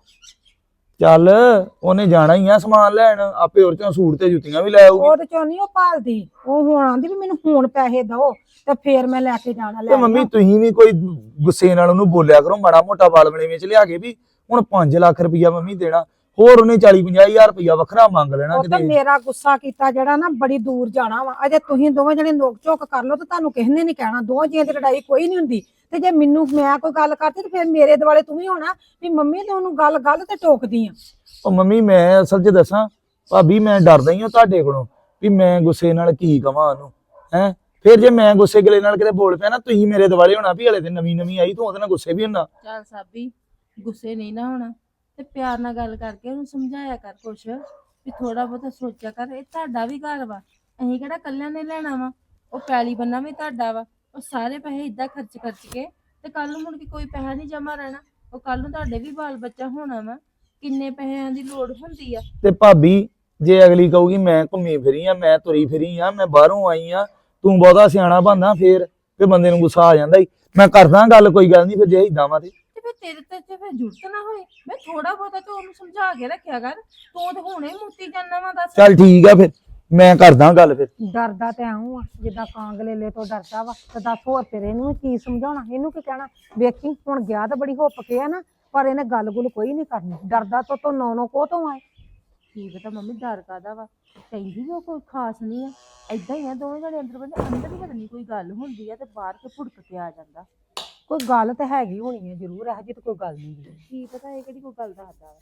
ਚੱਲ ਉਹਨੇ ਜਾਣਾ ਹੀ ਆ ਸਮਾਨ ਲੈਣ ਆਪੇ ਹੋਰ ਚੋਂ ਸੂਟ ਤੇ ਜੁੱਤੀਆਂ ਵੀ ਲੈ ਆਊਗੀ। ਉਹ ਤੇ ਚੋਂ ਨਹੀਂ ਉਹ ਭਾਲਦੀ ਉਹ ਹੁਣ ਆਂਦੀ ਵੀ ਮੈਨੂੰ ਹੁਣ ਪੈਸੇ ਦਿਓ ਤੇ ਫੇਰ ਮੈਂ ਲੈ ਕੇ ਜਾਣਾ ਲੈ ਤੇ ਮੰਮੀ ਤੁਸੀਂ ਵੀ ਕੋਈ ਗੁੱਸੇ ਨਾਲ ਉਹਨੂੰ ਬੋਲਿਆ ਕਰੋ ਮਾੜਾ ਮੋਟਾ ਵਾਲ ਬਣੇ ਵਿੱਚ ਲਿਆ ਕੇ ਵੀ ਹੁਣ 5 ਲੱਖ ਰੁਪਈਆ ਮੰਮੀ ਦੇਣਾ। ਹੋਰ ਉਹਨੇ 40 ਹਜ਼ਾਰ ਰੁਪਈਆ ਵੱਖਰਾ ਮੰਗ ਲੈਣਾ ਉਹ ਤਾਂ ਕਿਤੇ। ਮੇਰਾ ਗੁੱਸਾ ਕੀਤਾ ਜਿਹੜਾ ਨਾ ਬੜੀ ਦੂਰ ਜਾਣਾ ਵਾ। ਅਜੇ ਤੁਸੀਂ ਦੋਵੇਂ ਜਣੇ ਨੋਕ ਝੋਕ ਕਰ ਲਓ ਤੇ ਤੁਹਾਨੂੰ ਕਿਸੇ ਨੇ ਨਹੀਂ ਕਹਿਣਾ। ਦੋਵਾਂ ਜੀਆਂ ਦੀ ਲੜਾਈ ਕੋਈ ਨਹੀਂ ਹੁੰਦੀ। ਤੇ ਜੇ ਮੈਨੂੰ ਮੈਂ ਕੋਈ ਗੱਲ ਕਰਤੀ ਤੇ ਫਿਰ ਮੇਰੇ ਦੁਆਲੇ ਤੂੰ ਵੀ ਹੋਣਾ ਵੀ ਮੰਮੀ ਤੇ ਉਹਨੂੰ ਗੱਲ ਗੱਲ ਤੇ ਟੋਕਦੀ ਆ। ਉਹ ਮੰਮੀ ਮੈਂ ਅਸਲ 'ਚ ਦੱਸਾਂ ਭਾਬੀ ਮੈਂ ਡਰਦਾ ਹੀ ਹਾਂ ਤੁਹਾਡੇ ਕੋਲੋਂ ਵੀ ਮੈਂ ਗੁੱਸੇ ਨਾਲ ਕੀ ਕਵਾਂ ਉਹਨੂੰ ਹੈ? ਫਿਰ ਜੇ ਮੈਂ ਗੁੱਸੇ ਗਲੇ ਨਾਲ ਕਿਤੇ ਬੋਲ ਪਿਆ ਨਾ ਤੁਸੀਂ ਮੇਰੇ ਦਿਵਾਲੇ ਹੋਣਾ ਵੀ ਹਲੇ ਤੇ ਨਵੀਂ ਨਵੀਂ ਆਈ ਤੂੰ ਉਹਦੇ ਨਾਲ ਗੁੱਸੇ ਵੀ ਹੁੰਨਾ ਚੱਲ ਸਾਬੀ ਗੁੱਸੇ ਨਹੀਂ ਨਾ ਹੋਣਾ। ਤੇ ਪਿਆਰ ਨਾਲ ਗੱਲ ਕਰਕੇ ਉਹਨੂੰ ਸਮਝਾਇਆ ਕਰ ਕੁਛ, ਵੀ ਥੋੜਾ ਬਹੁਤਾ ਸੋਚਿਆ ਕਰ, ਇਹ ਤੁਹਾਡਾ ਵੀ ਘਰ ਵਾ, ਅਸੀਂ ਕਿਹੜਾ ਕੱਲਿਆਂ ਨੇ ਲੈਣਾ ਵਾ? ਉਹ ਪੈਲੀ ਬੰਨਾ ਵੀ ਤੁਹਾਡਾ ਵਾ, ਉਹ ਸਾਰੇ ਪੈਸੇ ਇਦਾਂ ਖਰਚ ਖਰਚ ਕੇ, ਤੇ ਕੱਲ ਨੂੰ ਮੁੜ ਕੇ ਕੋਈ ਪੈਸਾ ਨਹੀਂ ਜਮਾ ਰਹਿਣਾ, ਉਹ ਕੱਲ ਨੂੰ ਤੁਹਾਡੇ ਵੀ ਬਾਲ ਬੱਚਾ ਹੋਣਾ ਵਾ, ਕਿੰਨੇ ਪੈਸਿਆਂ ਦੀ ਲੋੜ ਹੁੰਦੀ ਆ? ਤੇ ਭਾਬੀ, ਜੇ ਅਗਲੀ ਕਹੂਗੀ ਮੈਂ ਘੁੰਮੀ ਫਿਰੀ ਆ, ਮੈਂ ਤੁਰੀ ਫਿਰੀ ਆ, ਮੈਂ ਬਾਹਰੋਂ ਆਈ ਆ, ਤੂੰ ਬਹੁਤਾ ਸਿਆਣਾ ਬੰਦਾ ਫੇਰ ਤੇ ਬੰਦੇ ਨੂੰ ਗੁੱਸਾ ਆ ਜਾਂਦਾ ਈ। ਮੈਂ ਕਰਦਾ ਗੱਲ, ਕੋਈ ਗੱਲ ਨਹੀਂ, ਫਿਰ ਜੇ ਇਦਾਂ ਵਾ ਤੇ ਤੇ। ਫਿਰ ਤੇਰੇ ਤੇ ਤੇ ਫਿਰ ਜ਼ਰੂਰਤ ਨਾ ਹੋਏ। ਮੈਂ ਥੋੜਾ ਬਹੁਤਾ ਤੂੰ ਉਹਨੂੰ ਸਮਝਾ ਕੇ ਰੱਖਿਆ ਕਰ। ਤੂੰ ਤੇ ਹੁਣੇ ਮੁੱਤੀ ਜਾਂਦਾ ਵਾ ਦੱਸ। ਚੱਲ ਠੀਕ ਆ ਫਿਰ। ਮੈਂ ਕਰਦਾ ਗੱਲ ਫਿਰ। ਡਰਦਾ ਤੇ ਆਉਂ ਆ ਜਿੱਦਾਂ ਕਾਂਗਲੇਲੇ ਤੋਂ ਡਰਦਾ ਵਾ। ਤੇ ਦੱਸ ਹੋਰ ਤੇਰੇ ਨੂੰ ਕੀ ਸਮਝਾਉਣਾ ਇਹਨੂੰ ਕੀ ਕਹਿਣਾ? ਵੇਖੀ ਹੁਣ ਗਿਆ ਤਾਂ ਬੜੀ ਹੁੱਪ ਕੇ ਆ ਨਾ ਪਰ ਇਹਨੇ ਗੱਲ ਗੁੱਲ ਕੋਈ ਨਹੀਂ ਕਰਨੀ। ਡਰਦਾ ਤੋਂ ਤੋਂ ਨੌ ਨੌ ਕੋ ਤੋਂ ਆਏ ਕੀ ਪਤਾ ਮੰਮੀ ਡਰ ਕਾਦਾ ਵਾ? ਕਹਿੰਦੀ ਵੀ ਉਹ ਕੋਈ ਖਾਸ ਨਹੀਂ ਆ। ਐਦਾਂ ਹੀ ਆ ਦੋਵੇਂ ਜਣੇ ਅੰਦਰ ਬੰਦੇ ਅੰਦਰ ਹੀ ਪਤਾ ਨਹੀਂ ਕੋਈ ਗੱਲ ਹੁੰਦੀ ਆ ਤੇ ਬਾਹਰ ਕੇ ਭੁੜਕ ਕੇ ਆ ਜਾਂਦਾ। ਕੋਈ ਗੱਲ ਤਾਂ ਹੈਗੀ ਹੋਣੀ ਹੈ ਜ਼ਰੂਰ, ਇਹੋ ਜਿਹੀ ਤਾਂ ਕੋਈ ਗੱਲ ਨਹੀਂ ਗੀ। ਕੀ ਪਤਾ ਇਹ ਕਿਹੜੀ ਕੋਈ ਗੱਲ ਦੱਸਦਾ ਵਾ